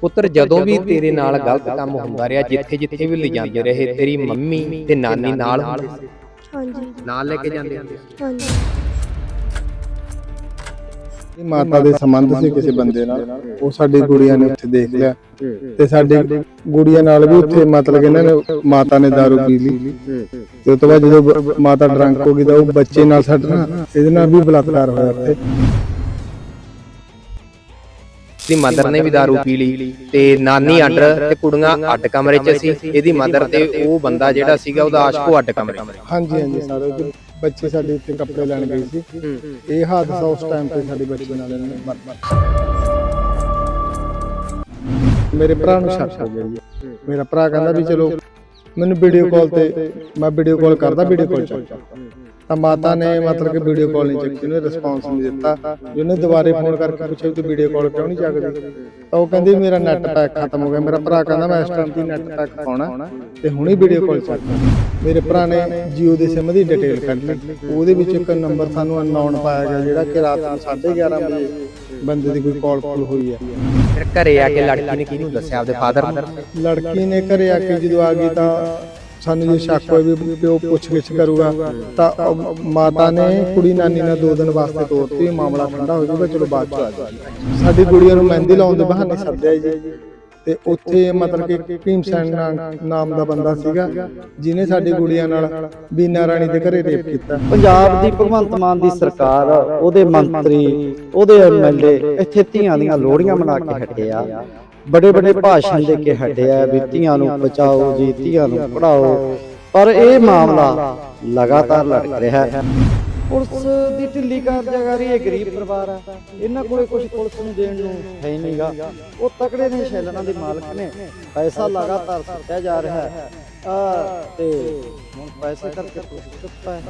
ਪੁੱਤਰ ਜਦੋਂ ਵੀ ਤੇਰੇ ਨਾਲ ਗਲਤ ਕੰਮ ਹੁੰਦਾ ਰਿਹਾ ਜਿੱਥੇ ਜਿੱਥੇ ਵੀ ਲਿਜਾਂਦੇ ਰਹੇ ਤੇਰੀ ਮੰਮੀ ਤੇ ਨਾਨੀ ਨਾਲ ਹੁੰਦੇ ਸੀ। ਹਾਂਜੀ। ਨਾਲ ਲੈ ਕੇ ਜਾਂਦੇ ਹੁੰਦੇ ਸੀ। ਹਾਂਜੀ। ਇਹ ਮਾਤਾ ਦੇ ਸੰਬੰਧ ਸੀ ਕਿਸੇ ਬੰਦੇ ਨਾਲ। ਉਹ ਸਾਡੀ ਗੁੜੀਆ ਨੇ ਉੱਥੇ ਦੇਖ ਲਿਆ। ਤੇ ਸਾਡੀ ਗੁੜੀਆ ਨਾਲ ਵੀ ਉੱਥੇ ਮਤਲਬ ਕਿ ਇਹਨਾਂ ਨੇ ਮਾਤਾ ਨੇ ਦਾਰੂ ਪੀ ਲਈ। ਤੇ ਉਸ ਤੋਂ ਬਾਅਦ ਜਦੋਂ ਮਾਤਾ ਡਰੰਕ ਹੋ ਗਈ ਤਾਂ ਉਹ ਬੱਚੇ ਨਾਲ ਸਾਡਾ ਇਹਦੇ ਨਾਲ ਵੀ ਬਲਾਤਕਾਰ ਹੋਇਆ ਉੱਥੇ। ਦੀ ਮਦਰ ਨੇ ਵੀ दारू ਪੀ ਲਈ ਤੇ ਨਾਨੀ ਅੱਡ ਤੇ ਕੁੜੀਆਂ ਅੱਡ ਕਮਰੇ 'ਚ ਸੀ। ਇਹਦੀ ਮਦਰ ਤੇ ਉਹ ਬੰਦਾ ਜਿਹੜਾ ਸੀਗਾ ਉਹਦਾ ਆਸ਼ਕੋ ਅੱਡ ਕਮਰੇ ਹਾਂਜੀ ਹਾਂਜੀ ਸਾਰੇ ਉਹਦੇ ਬੱਚੇ ਸਾਡੇ ਇੱਥੇ ਕੱਪੜੇ ਲੈਣ ਗਏ ਸੀ। ਇਹ ਹਾਦਸਾ ਉਸ ਟਾਈਮ ਤੇ ਸਾਡੇ ਬੱਚੇ ਨਾਲ ਇਹਨਾਂ ਨੇ। ਮਰ ਮਰ ਮੇਰੇ ਭਰਾ ਨੂੰ ਸ਼ੱਕ ਹੋ ਗਿਆ ਜੀ। ਮੇਰਾ ਭਰਾ ਕਹਿੰਦਾ ਵੀ ਚਲੋ ਮੈਨੂੰ ਵੀਡੀਓ ਕਾਲ ਤੇ ਮੈਂ ਵੀਡੀਓ ਕਾਲ ਕਰਦਾ ਵੀਡੀਓ ਕਾਲ ਚੱਲ। ਤਾਂ ਮਾਤਾ ਨੇ ਮਤਲਬ ਕਿ ਵੀਡੀਓ ਕਾਲ ਨਹੀਂ ਚੱਕੀ ਉਹਨੇ ਰਿਸਪੌਂਸ ਨਹੀਂ ਦਿੱਤਾ। ਉਹਨੇ ਦੁਬਾਰੇ ਫੋਨ ਕਰਕੇ ਪੁੱਛਿਆ ਤੂੰ ਵੀਡੀਓ ਕਾਲ ਕਿਉਂ ਨਹੀਂ ਚੱਕਦੀ? ਤਾਂ ਉਹ ਕਹਿੰਦੀ ਮੇਰਾ ਨੈਟ ਪੈਕ ਖਤਮ ਹੋ ਗਿਆ। ਮੇਰਾ ਭਰਾ ਕਹਿੰਦਾ ਮੈਂ ਇਸ ਟਾਈਮ ਦੀ ਨੈਟ ਪੈਕ ਪਾਉਣਾ ਤੇ ਹੁਣੇ ਵੀਡੀਓ ਕਾਲ ਚੱਕ। ਮੇਰੇ ਭਰਾ ਨੇ Jio ਦੇ ਸਿਮ ਦੀ ਡਿਟੇਲ ਕੱਢ ਲਈ। ਉਹਦੇ ਵਿੱਚ ਇੱਕ ਨੰਬਰ ਸਾਨੂੰ ਅਨਨੋਨ ਪਾਇਆ ਗਿਆ ਜਿਹੜਾ ਕਿ ਰਾਤ ਨੂੰ 11:30 ਵਜੇ ਬੰਦੇ ਦੀ ਕੋਈ ਕਾਲ ਕਾਲ ਹੋਈ ਹੈ। ਫਿਰ ਘਰੇ ਆ ਕੇ ਲੜਕੀ ਨੇ ਕਿਹਨੂੰ ਦੱਸਿਆ ਆਪਦੇ ਫਾਦਰ ਨੂੰ? ਲੜਕੀ ਨੇ ਘਰੇ ਆ ਕੇ ਜਦੋਂ ਆ ਗਈ ਤਾਂ ਸਾਨੂੰ ਜੇ ਸ਼ੱਕ ਹੋਇਆ ਵੀ ਪਿਓ ਪੁੱਛ ਗਿੱਛ ਕਰੂਗਾ, ਤਾਂ ਉਹ ਮਾਤਾ ਨੇ ਕੁੜੀ ਨਾਨੀ ਨਾਲ ਦੋ ਦਿਨ ਵਾਸਤੇ ਤੋਰਤੀ, ਮਾਮਲਾ ਠੰਡਾ ਹੋ ਜਾਊਗਾ, ਚਲੋ ਬਾਅਦ ਚ ਆ ਜਾਊਗਾ। ਸਾਡੀ ਕੁੜੀਆਂ ਨੂੰ ਮਹਿੰਦੀ ਲਾਉਣ ਦੇ ਬਹਾਨੇ ਸੱਦਿਆ ਜੀ। ਤੇ ਉੱਥੇ ਮਤਲਬ ਕਿ ਭੀਮ ਸੈਨ ਨਾਮ ਦਾ ਬੰਦਾ ਸੀਗਾ ਜਿਨੇ ਸਾਡੀ ਗੁੜੀਆਂ ਨਾਲ ਬੀਨਾ ਰਾਣੀ ਦੇ ਘਰੇ ਰੇਪ ਕੀਤਾ। ਪੰਜਾਬ ਦੀ ਭਗਵੰਤ ਮਾਨ ਦੀ ਸਰਕਾਰ, ਉਹਦੇ ਮੰਤਰੀ, ਉਹਦੇ ਐਮਐਲਏ ਇੱਥੇ ਧੀਆਂ ਦੀਆਂ ਲੋੜੀਆਂ ਮਨਾ ਕੇ ਹਟੇ ਆ। ਬੜੇ ਬੜੇ ਭਾਸ਼ਣ ਦੇ ਕੇ ਹਟੇ ਆ ਵੀ ਧੀਆਂ ਨੂੰ ਬਚਾਓ ਜੀ ਧੀਆਂ ਨੂੰ ਪੜਾਓ ਪਰ ਇਹ ਮਾਮਲਾ ਲਗਾਤਾਰ ਲੜਕ ਰਿਹਾ ਹੈ। ਪੁਲਿਸ ਦੀ ਢਿੱਲੀ ਕਾਰਜਕਾਰੀ ਇਹ ਗਰੀਬ ਪਰਿਵਾਰ ਆ ਇਹਨਾਂ ਕੋਲੇ ਕੁਝ ਪੁਲਿਸ ਨੂੰ ਦੇਣ ਨੂੰ ਹੈ ਨਹੀਂਗਾ। ਉਹ ਤਕੜੇ ਨੇ ਸ਼ੈਲਰਾਂ ਦੇ ਮਾਲਕ ਨੇ। ਪੈਸਾ ਲਗਾਤਾਰ ਸੁੱਟਿਆ ਜਾ ਰਿਹਾ ਹੈ। ਆ ਤੇ ਹੁਣ ਪੈਸੇ ਕਰਕੇ ਕੁਝ ਚੁੱਪਾ ਹੈ।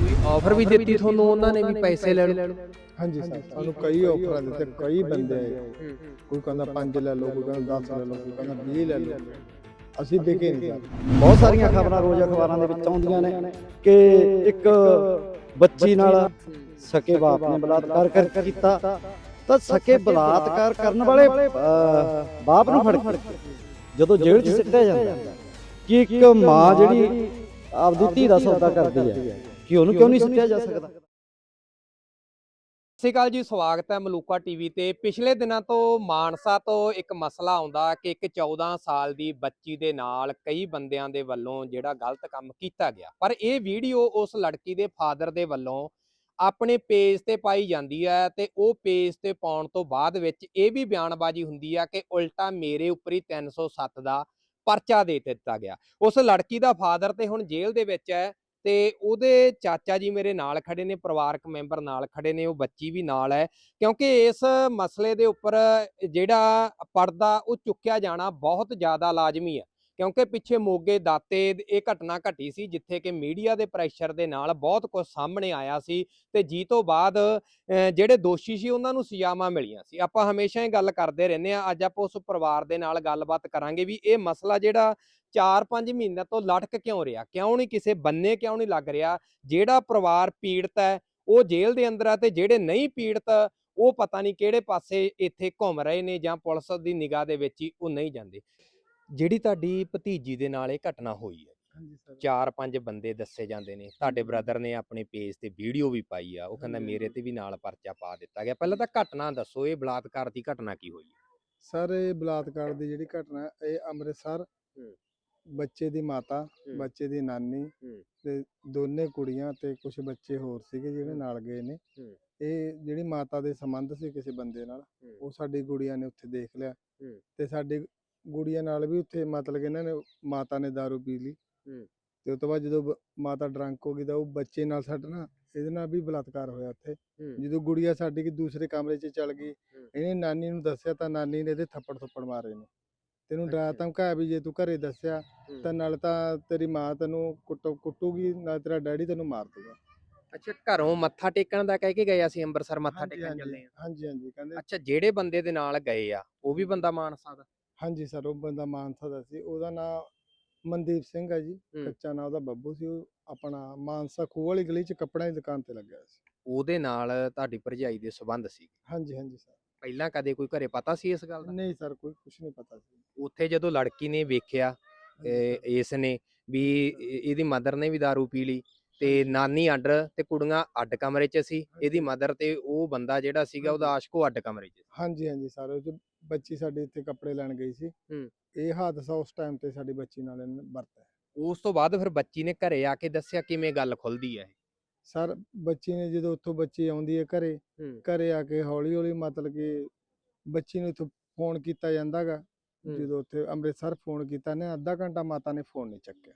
ਕੋਈ ਆਫਰ ਵੀ ਦਿੱਤੀ ਤੁਹਾਨੂੰ ਉਹਨਾਂ ਨੇ ਵੀ ਪੈਸੇ ਲੈ ਲਓ ਹਾਂਜੀ ਸਰ ਸਾਨੂੰ ਕਈ ਆਫਰਾਂ ਦਿੱਤੇ ਕਈ ਬੰਦੇ ਆਏ। ਕੋਈ ਕਹਿੰਦਾ 5 ਲੈ ਲਓ ਕੋਈ ਕਹਿੰਦਾ 10 ਲੈ ਲਓ ਕੋਈ ਕਹਿੰਦਾ 20 ਲੈ ਲਓ। ਅਸੀਂ ਵਿਕੇ ਨਹੀਂ ਸਰ। ਬਹੁਤ ਸਾਰੀਆਂ ਖਬਰਾਂ ਰੋਜ਼ ਅਖਬਾਰਾਂ ਦੇ ਵਿੱਚ ਆਉਂਦੀਆਂ ਨੇ ਕਿ ਇੱਕ ਬੱਚੀ ਨਾਲ ਸਕੇ ਬਾਪ ਨੇ ਬਲਾਤਕਾਰ ਕਰ ਕੀਤਾ। ਤਾਂ ਸਕੇ ਬਲਾਤਕਾਰ ਕਰਨ ਵਾਲੇ ਬਾਪ ਨੂੰ ਫੜ ਕੇ ਜਦੋਂ ਜੇਲ੍ਹ 'ਚ ਸਿੱਟਿਆ ਜਾਂਦਾ ਕਿ ਇੱਕ ਮਾਂ ਜਿਹੜੀ ਆਪਦੀ ਧੀ ਦਾ ਸੌਦਾ ਕਰਦੀ ਹੈ ਕਿ ਉਹਨੂੰ ਕਿਉਂ ਨਹੀਂ ਸਿੱਟਿਆ ਜਾ ਸਕਦਾ? ਸਤਿ ਸ਼੍ਰੀ ਅਕਾਲ ਜੀ, ਸਵਾਗਤ ਹੈ ਮਲੂਕਾ ਟੀਵੀ ਤੇ। ਪਿਛਲੇ ਦਿਨਾਂ ਤੋਂ ਮਾਨਸਾ ਤੋਂ ਇੱਕ ਮਸਲਾ ਆਉਂਦਾ ਕਿ ਇੱਕ 14 ਸਾਲ ਦੀ ਬੱਚੀ ਦੇ ਨਾਲ ਕਈ ਬੰਦਿਆਂ ਦੇ ਵੱਲੋਂ ਜਿਹੜਾ ਗਲਤ ਕੰਮ ਕੀਤਾ ਗਿਆ। ਪਰ ਇਹ ਵੀਡੀਓ ਉਸ ਲੜਕੀ ਦੇ ਫਾਦਰ ਦੇ ਵੱਲੋਂ ਆਪਣੇ ਪੇਜ ਤੇ ਪਾਈ ਜਾਂਦੀ ਹੈ ਤੇ ਉਹ ਪੇਜ ਤੇ ਪਾਉਣ ਤੋਂ ਬਾਅਦ ਵਿੱਚ ਇਹ ਵੀ ਬਿਆਨਬਾਜ਼ੀ ਹੁੰਦੀ ਆ ਕਿ ਉਲਟਾ ਮੇਰੇ ਉੱਪਰ ਹੀ 307 ਦਾ ਪਰਚਾ ਦੇ ਦਿੱਤਾ ਗਿਆ। ਉਸ ਲੜਕੀ ਦਾ ਫਾਦਰ ਤੇ ਹੁਣ ਜੇਲ੍ਹ ਦੇ ਵਿੱਚ ਹੈ। ਤੇ ਉਹਦੇ ਚਾਚਾ ਜੀ ਮੇਰੇ ਨਾਲ ਖੜੇ ਨੇ ਪਰਿਵਾਰਕ ਮੈਂਬਰ ਨਾਲ ਖੜੇ ਨੇ ਉਹ ਬੱਚੀ ਵੀ ਨਾਲ ਹੈ ਕਿਉਂਕਿ ਇਸ ਮਸਲੇ ਦੇ ਉੱਪਰ ਜਿਹੜਾ ਪਰਦਾ ਉਹ ਚੁੱਕਿਆ ਜਾਣਾ ਬਹੁਤ ਜ਼ਿਆਦਾ ਲਾਜ਼ਮੀ ਹੈ ਕਿਉਂਕਿ ਪਿੱਛੇ ਮੋਗੇ ਦਾਤੇ ਇਹ ਘਟਨਾ ਘਟੀ ਸੀ ਜਿੱਥੇ ਕਿ ਮੀਡੀਆ ਦੇ ਪ੍ਰੈਸ਼ਰ ਦੇ ਨਾਲ ਬਹੁਤ ਕੁਝ ਸਾਹਮਣੇ ਆਇਆ ਸੀ ਤੇ ਜੀ ਤੋਂ ਬਾਅਦ ਅਹ, ਜਿਹੜੇ ਦੋਸ਼ੀ ਸੀ ਉਹਨਾਂ ਨੂੰ ਸਜ਼ਾਵਾਂ ਮਿਲੀਆਂ ਸੀ। ਆਪਾਂ ਹਮੇਸ਼ਾ ਹੀ ਗੱਲ ਕਰਦੇ ਰਹਿੰਦੇ ਆ ਅੱਜ ਆਪਾਂ ਉਸ ਪਰਿਵਾਰ ਦੇ ਨਾਲ ਗੱਲਬਾਤ ਕਰਾਂਗੇ ਵੀ ਇਹ ਮਸਲਾ ਜਿਹੜਾ 4-5 ਮਹੀਨਿਆਂ ਤੋਂ ਲਟਕ ਕਿਉਂ ਰਿਹਾ? ਕਿਉਂ ਨਹੀਂ ਕਿਸੇ ਬੰਨੇ ਕਿਉਂ ਨਹੀਂ ਲੱਗ ਰਿਹਾ? ਜਿਹੜਾ ਪਰਿਵਾਰ ਪੀੜਤ ਹੈ ਉਹ ਜੇਲ੍ਹ ਦੇ ਅੰਦਰ ਆ ਤੇ ਜਿਹੜੇ ਨਹੀਂ ਪੀੜਤ ਉਹ ਪਤਾ ਨਹੀਂ ਕਿਹੜੇ ਪਾਸੇ ਇੱਥੇ ਘੁੰਮ ਰਹੇ ਨੇ ਜਾਂ ਪੁਲਿਸ ਦੀ ਨਿਗਾਹ ਦੇ ਵਿੱਚ ਹੀ ਉਹ ਨਹੀਂ ਜਾਂਦੇ। ਜਿਹੜੀ ਤੁਹਾਡੀ ਭਤੀਜੀ ਦੇ ਨਾਲ ਇਹ ਘਟਨਾ ਹੋਈ ਹੈ ਚਾਰ ਪੰਜ ਬੰਦੇ ਦੱਸੇ ਜਾਂਦੇ ਨੇ। ਤੁਹਾਡੇ ਬ੍ਰਦਰ ਨੇ ਆਪਣੇ ਪੇਜ ਤੇ ਵੀਡੀਓ ਵੀ ਪਾਈ ਆ ਉਹ ਕਹਿੰਦਾ। ਮੇਰੇ ਤੇ ਵੀ ਨਾਲ ਪਰਚਾ ਪਾ ਦਿੱਤਾ ਗਿਆ। ਪਹਿਲਾਂ ਤਾਂ ਘਟਨਾ ਦੱਸੋ ਇਹ ਬਲਾਤਕਾਰ ਦੀ ਘਟਨਾ ਕੀ ਹੋਈ ਸਰ ਇਹ ਬਲਾਤਕਾਰ ਦੀ ਜਿਹੜੀ ਘਟਨਾ ਇਹ ਅੰਮ੍ਰਿਤਸਰ। ਬੱਚੇ ਦੀ ਮਾਤਾ ਹੂੰ। ਬੱਚੇ ਦੀ ਨਾਨੀ ਹੂੰ। ਤੇ ਦੋਨੇ ਕੁੜੀਆਂ ਤੇ ਕੁਝ ਬੱਚੇ ਹੋਰ ਸੀਗੇ ਜਿਹੜੇ। ਨਾਲ ਗਏ ਨੇ ਹੂੰ। ਇਹ ਜਿਹੜੀ ਮਾਤਾ ਦੇ ਸੰਬੰਧ ਸੀ ਕਿਸੇ ਬੰਦੇ ਨਾਲ ਉਹ ਸਾਡੀ ਗੁੜੀਆਂ ਨੇ ਉੱਥੇ ਦੇਖ ਲਿਆ ਹੂੰ। ਤੇ ਸਾਡੀ ਗੁੜੀਆਂ ਨਾਲ ਵੀ ਉੱਥੇ ਮਤਲਬ ਕਿ ਇਹਨਾਂ ਨੇ ਮਾਤਾ ਨੇ दारू ਪੀ ਲਈ ਹੂੰ। ਤੇ ਉਸ ਤੋਂ ਬਾਅਦ ਜਦੋਂ ਬ- ਮਾਤਾ ਡਰੰਕ ਹੋ ਗਈ ਤਾਂ ਉਹ ਬੱਚੇ ਨਾਲ ਸਾਡਾ ਨਾ ਇਹਦੇ ਨਾਲ ਵੀ ਬਲਾਤਕਾਰ ਹੋਇਆ ਉੱਥੇ ਜਦੋਂ ਗੁੜੀਆ ਸਾਡੀ ਕਿ ਦੂਸਰੇ ਕਮਰੇ 'ਚ ਚਲ ਗਈ ਹੂੰ। ਇਹਨੇ ਨਾਨੀ ਨੂੰ ਦੱਸਿਆ ਤਾਂ ਨਾਨੀ ਨੇ ਇਹਦੇ ਥੱਪੜ ਥੱਪੜ ਮਾਰੇ ਨੇ ਤੈਨੂੰ ਡਰਾ। ਧਮਕਾਇਆ ਵੀ ਜੇ ਤੂੰ ਘਰੇ ਦੱਸਿਆ ਤਾਂ ਨਾਲ ਤਾਂ ਤੇਰੀ ਮਾਂ ਤੈਨੂੰ ਕੁੱਟ ਕੁੱਟੂਗੀ ਨਾਲ ਤੇਰਾ ਡੈਡੀ ਤੈਨੂੰ ਮਾਰ ਦੂਗਾ। ਅੱਛਾ ਘਰੋਂ ਮੱਥਾ ਟੇਕਣ ਦਾ ਕਹਿ ਕੇ ਗਏ ਅਸੀਂ ਅੰਮ੍ਰਿਤਸਰ ਮੱਥਾ ਟੇਕਣ ਚੱਲੇ ਆ? ਹਾਂਜੀ ਹਾਂਜੀ ਕਹਿੰਦੇ ਅੱਛਾ ਜਿਹੜੇ ਬੰਦੇ ਦੇ ਨਾਲ ਗਏ ਆ ਉਹ ਵੀ ਬੰਦਾ ਮਾਨਸਾ ਦਾ? ਹਾਂਜੀ ਸਰ ਉਹ ਬੰਦਾ ਮਾਨਸਾ ਦਾ ਸੀ। ਉਹਦਾ ਨਾਂ ਮਨਦੀਪ ਸਿੰਘ ਹੈ ਜੀ। ਕੱਚਾ ਨਾਂ ਉਹਦਾ ਬੱਬੂ ਸੀ। ਉਹ ਆਪਣਾ ਮਾਨਸਾ ਖੂਹ ਵਾਲੀ ਗਲੀ 'ਚ ਕੱਪੜਿਆਂ ਦੀ ਦੁਕਾਨ ਤੇ ਲੱਗਿਆ ਸੀ। ਉਹਦੇ ਨਾਲ ਤੁਹਾਡੀ ਭਰਜਾਈ ਦੇ ਸਬੰਧ ਸੀ ਹਾਂਜੀ ਹਾਂਜੀ ਸਰ। ਪਹਿਲਾਂ ਕਦੇ ਕੋਈ ਘਰੇ ਪਤਾ ਸੀ ਇਸ ਗੱਲ ਦਾ? ਨਹੀਂ ਸਰ ਕੋਈ ਕੁਝ ਨਹੀਂ ਪਤਾ ਸੀ। ਉੱਥੇ ਜਦੋਂ ਲੜਕੀ ਨੇ ਵੇਖਿਆ ਇਸ ਨੇ ਵੀ ਇਹ- ਇਹਦੀ ਮਦਰ ਨੇ ਵੀ दारू ਪੀ ਲਈ ਤੇ ਨਾਨੀ ਅੱਡ ਤੇ ਕੁੜੀਆਂ ਅੱਡ ਕਮਰੇ 'ਚ ਸੀ ਇਹਦੀ ਮਦਰ ਤੇ ਉਹ ਬੰਦਾ ਜਿਹੜਾ ਸੀਗਾ ਉਹਦਾ ਆਸ਼ਕੋ ਅੱਡ ਕਮਰੇ 'ਚ। ਹਾਂਜੀ ਹਾਂਜੀ ਸਰ ਉਹ ਬੱਚੀ ਸਾਡੀ ਇੱਥੇ ਕੱਪੜੇ ਲੈਣ ਗਈ ਸੀ। ਹੂੰ। ਇਹ ਹਾਦਸਾ ਉਸ ਟਾਈਮ ਤੇ ਸਾਡੀ ਬੱਚੀ ਨਾਲ ਵਰਤਿਆ। ਉਸ ਤੋਂ ਬਾਅਦ ਫਿਰ ਬੱਚੀ ਨੇ ਘਰੇ ਆ ਕੇ ਦੱਸਿਆ ਕਿਵੇਂ ਗੱਲ ਖੁੱਲਦੀ ਹੈ ਸਰ ਬੱਚੀ ਨੇ ਜਦੋਂ ਉੱਥੋਂ ਬੱਚੀ ਆਉਂਦੀ ਹੈ ਘਰੇ ਘਰੇ ਆ ਕੇ ਹੌਲੀ ਹੌਲੀ ਮਤਲਬ ਕਿ ਬੱਚੀ ਨੂੰ ਇੱਥੋਂ ਫੋਨ ਕੀਤਾ ਜਾਂਦਾਗਾ। ਜਦੋਂ ਉੱਥੇ ਅੰਮ੍ਰਿਤਸਰ ਫੋਨ ਕੀਤਾ ਨੇ ਅੱਧਾ ਘੰਟਾ ਮਾਤਾ ਨੇ ਫੋਨ ਨਹੀਂ ਚੱਕਿਆ।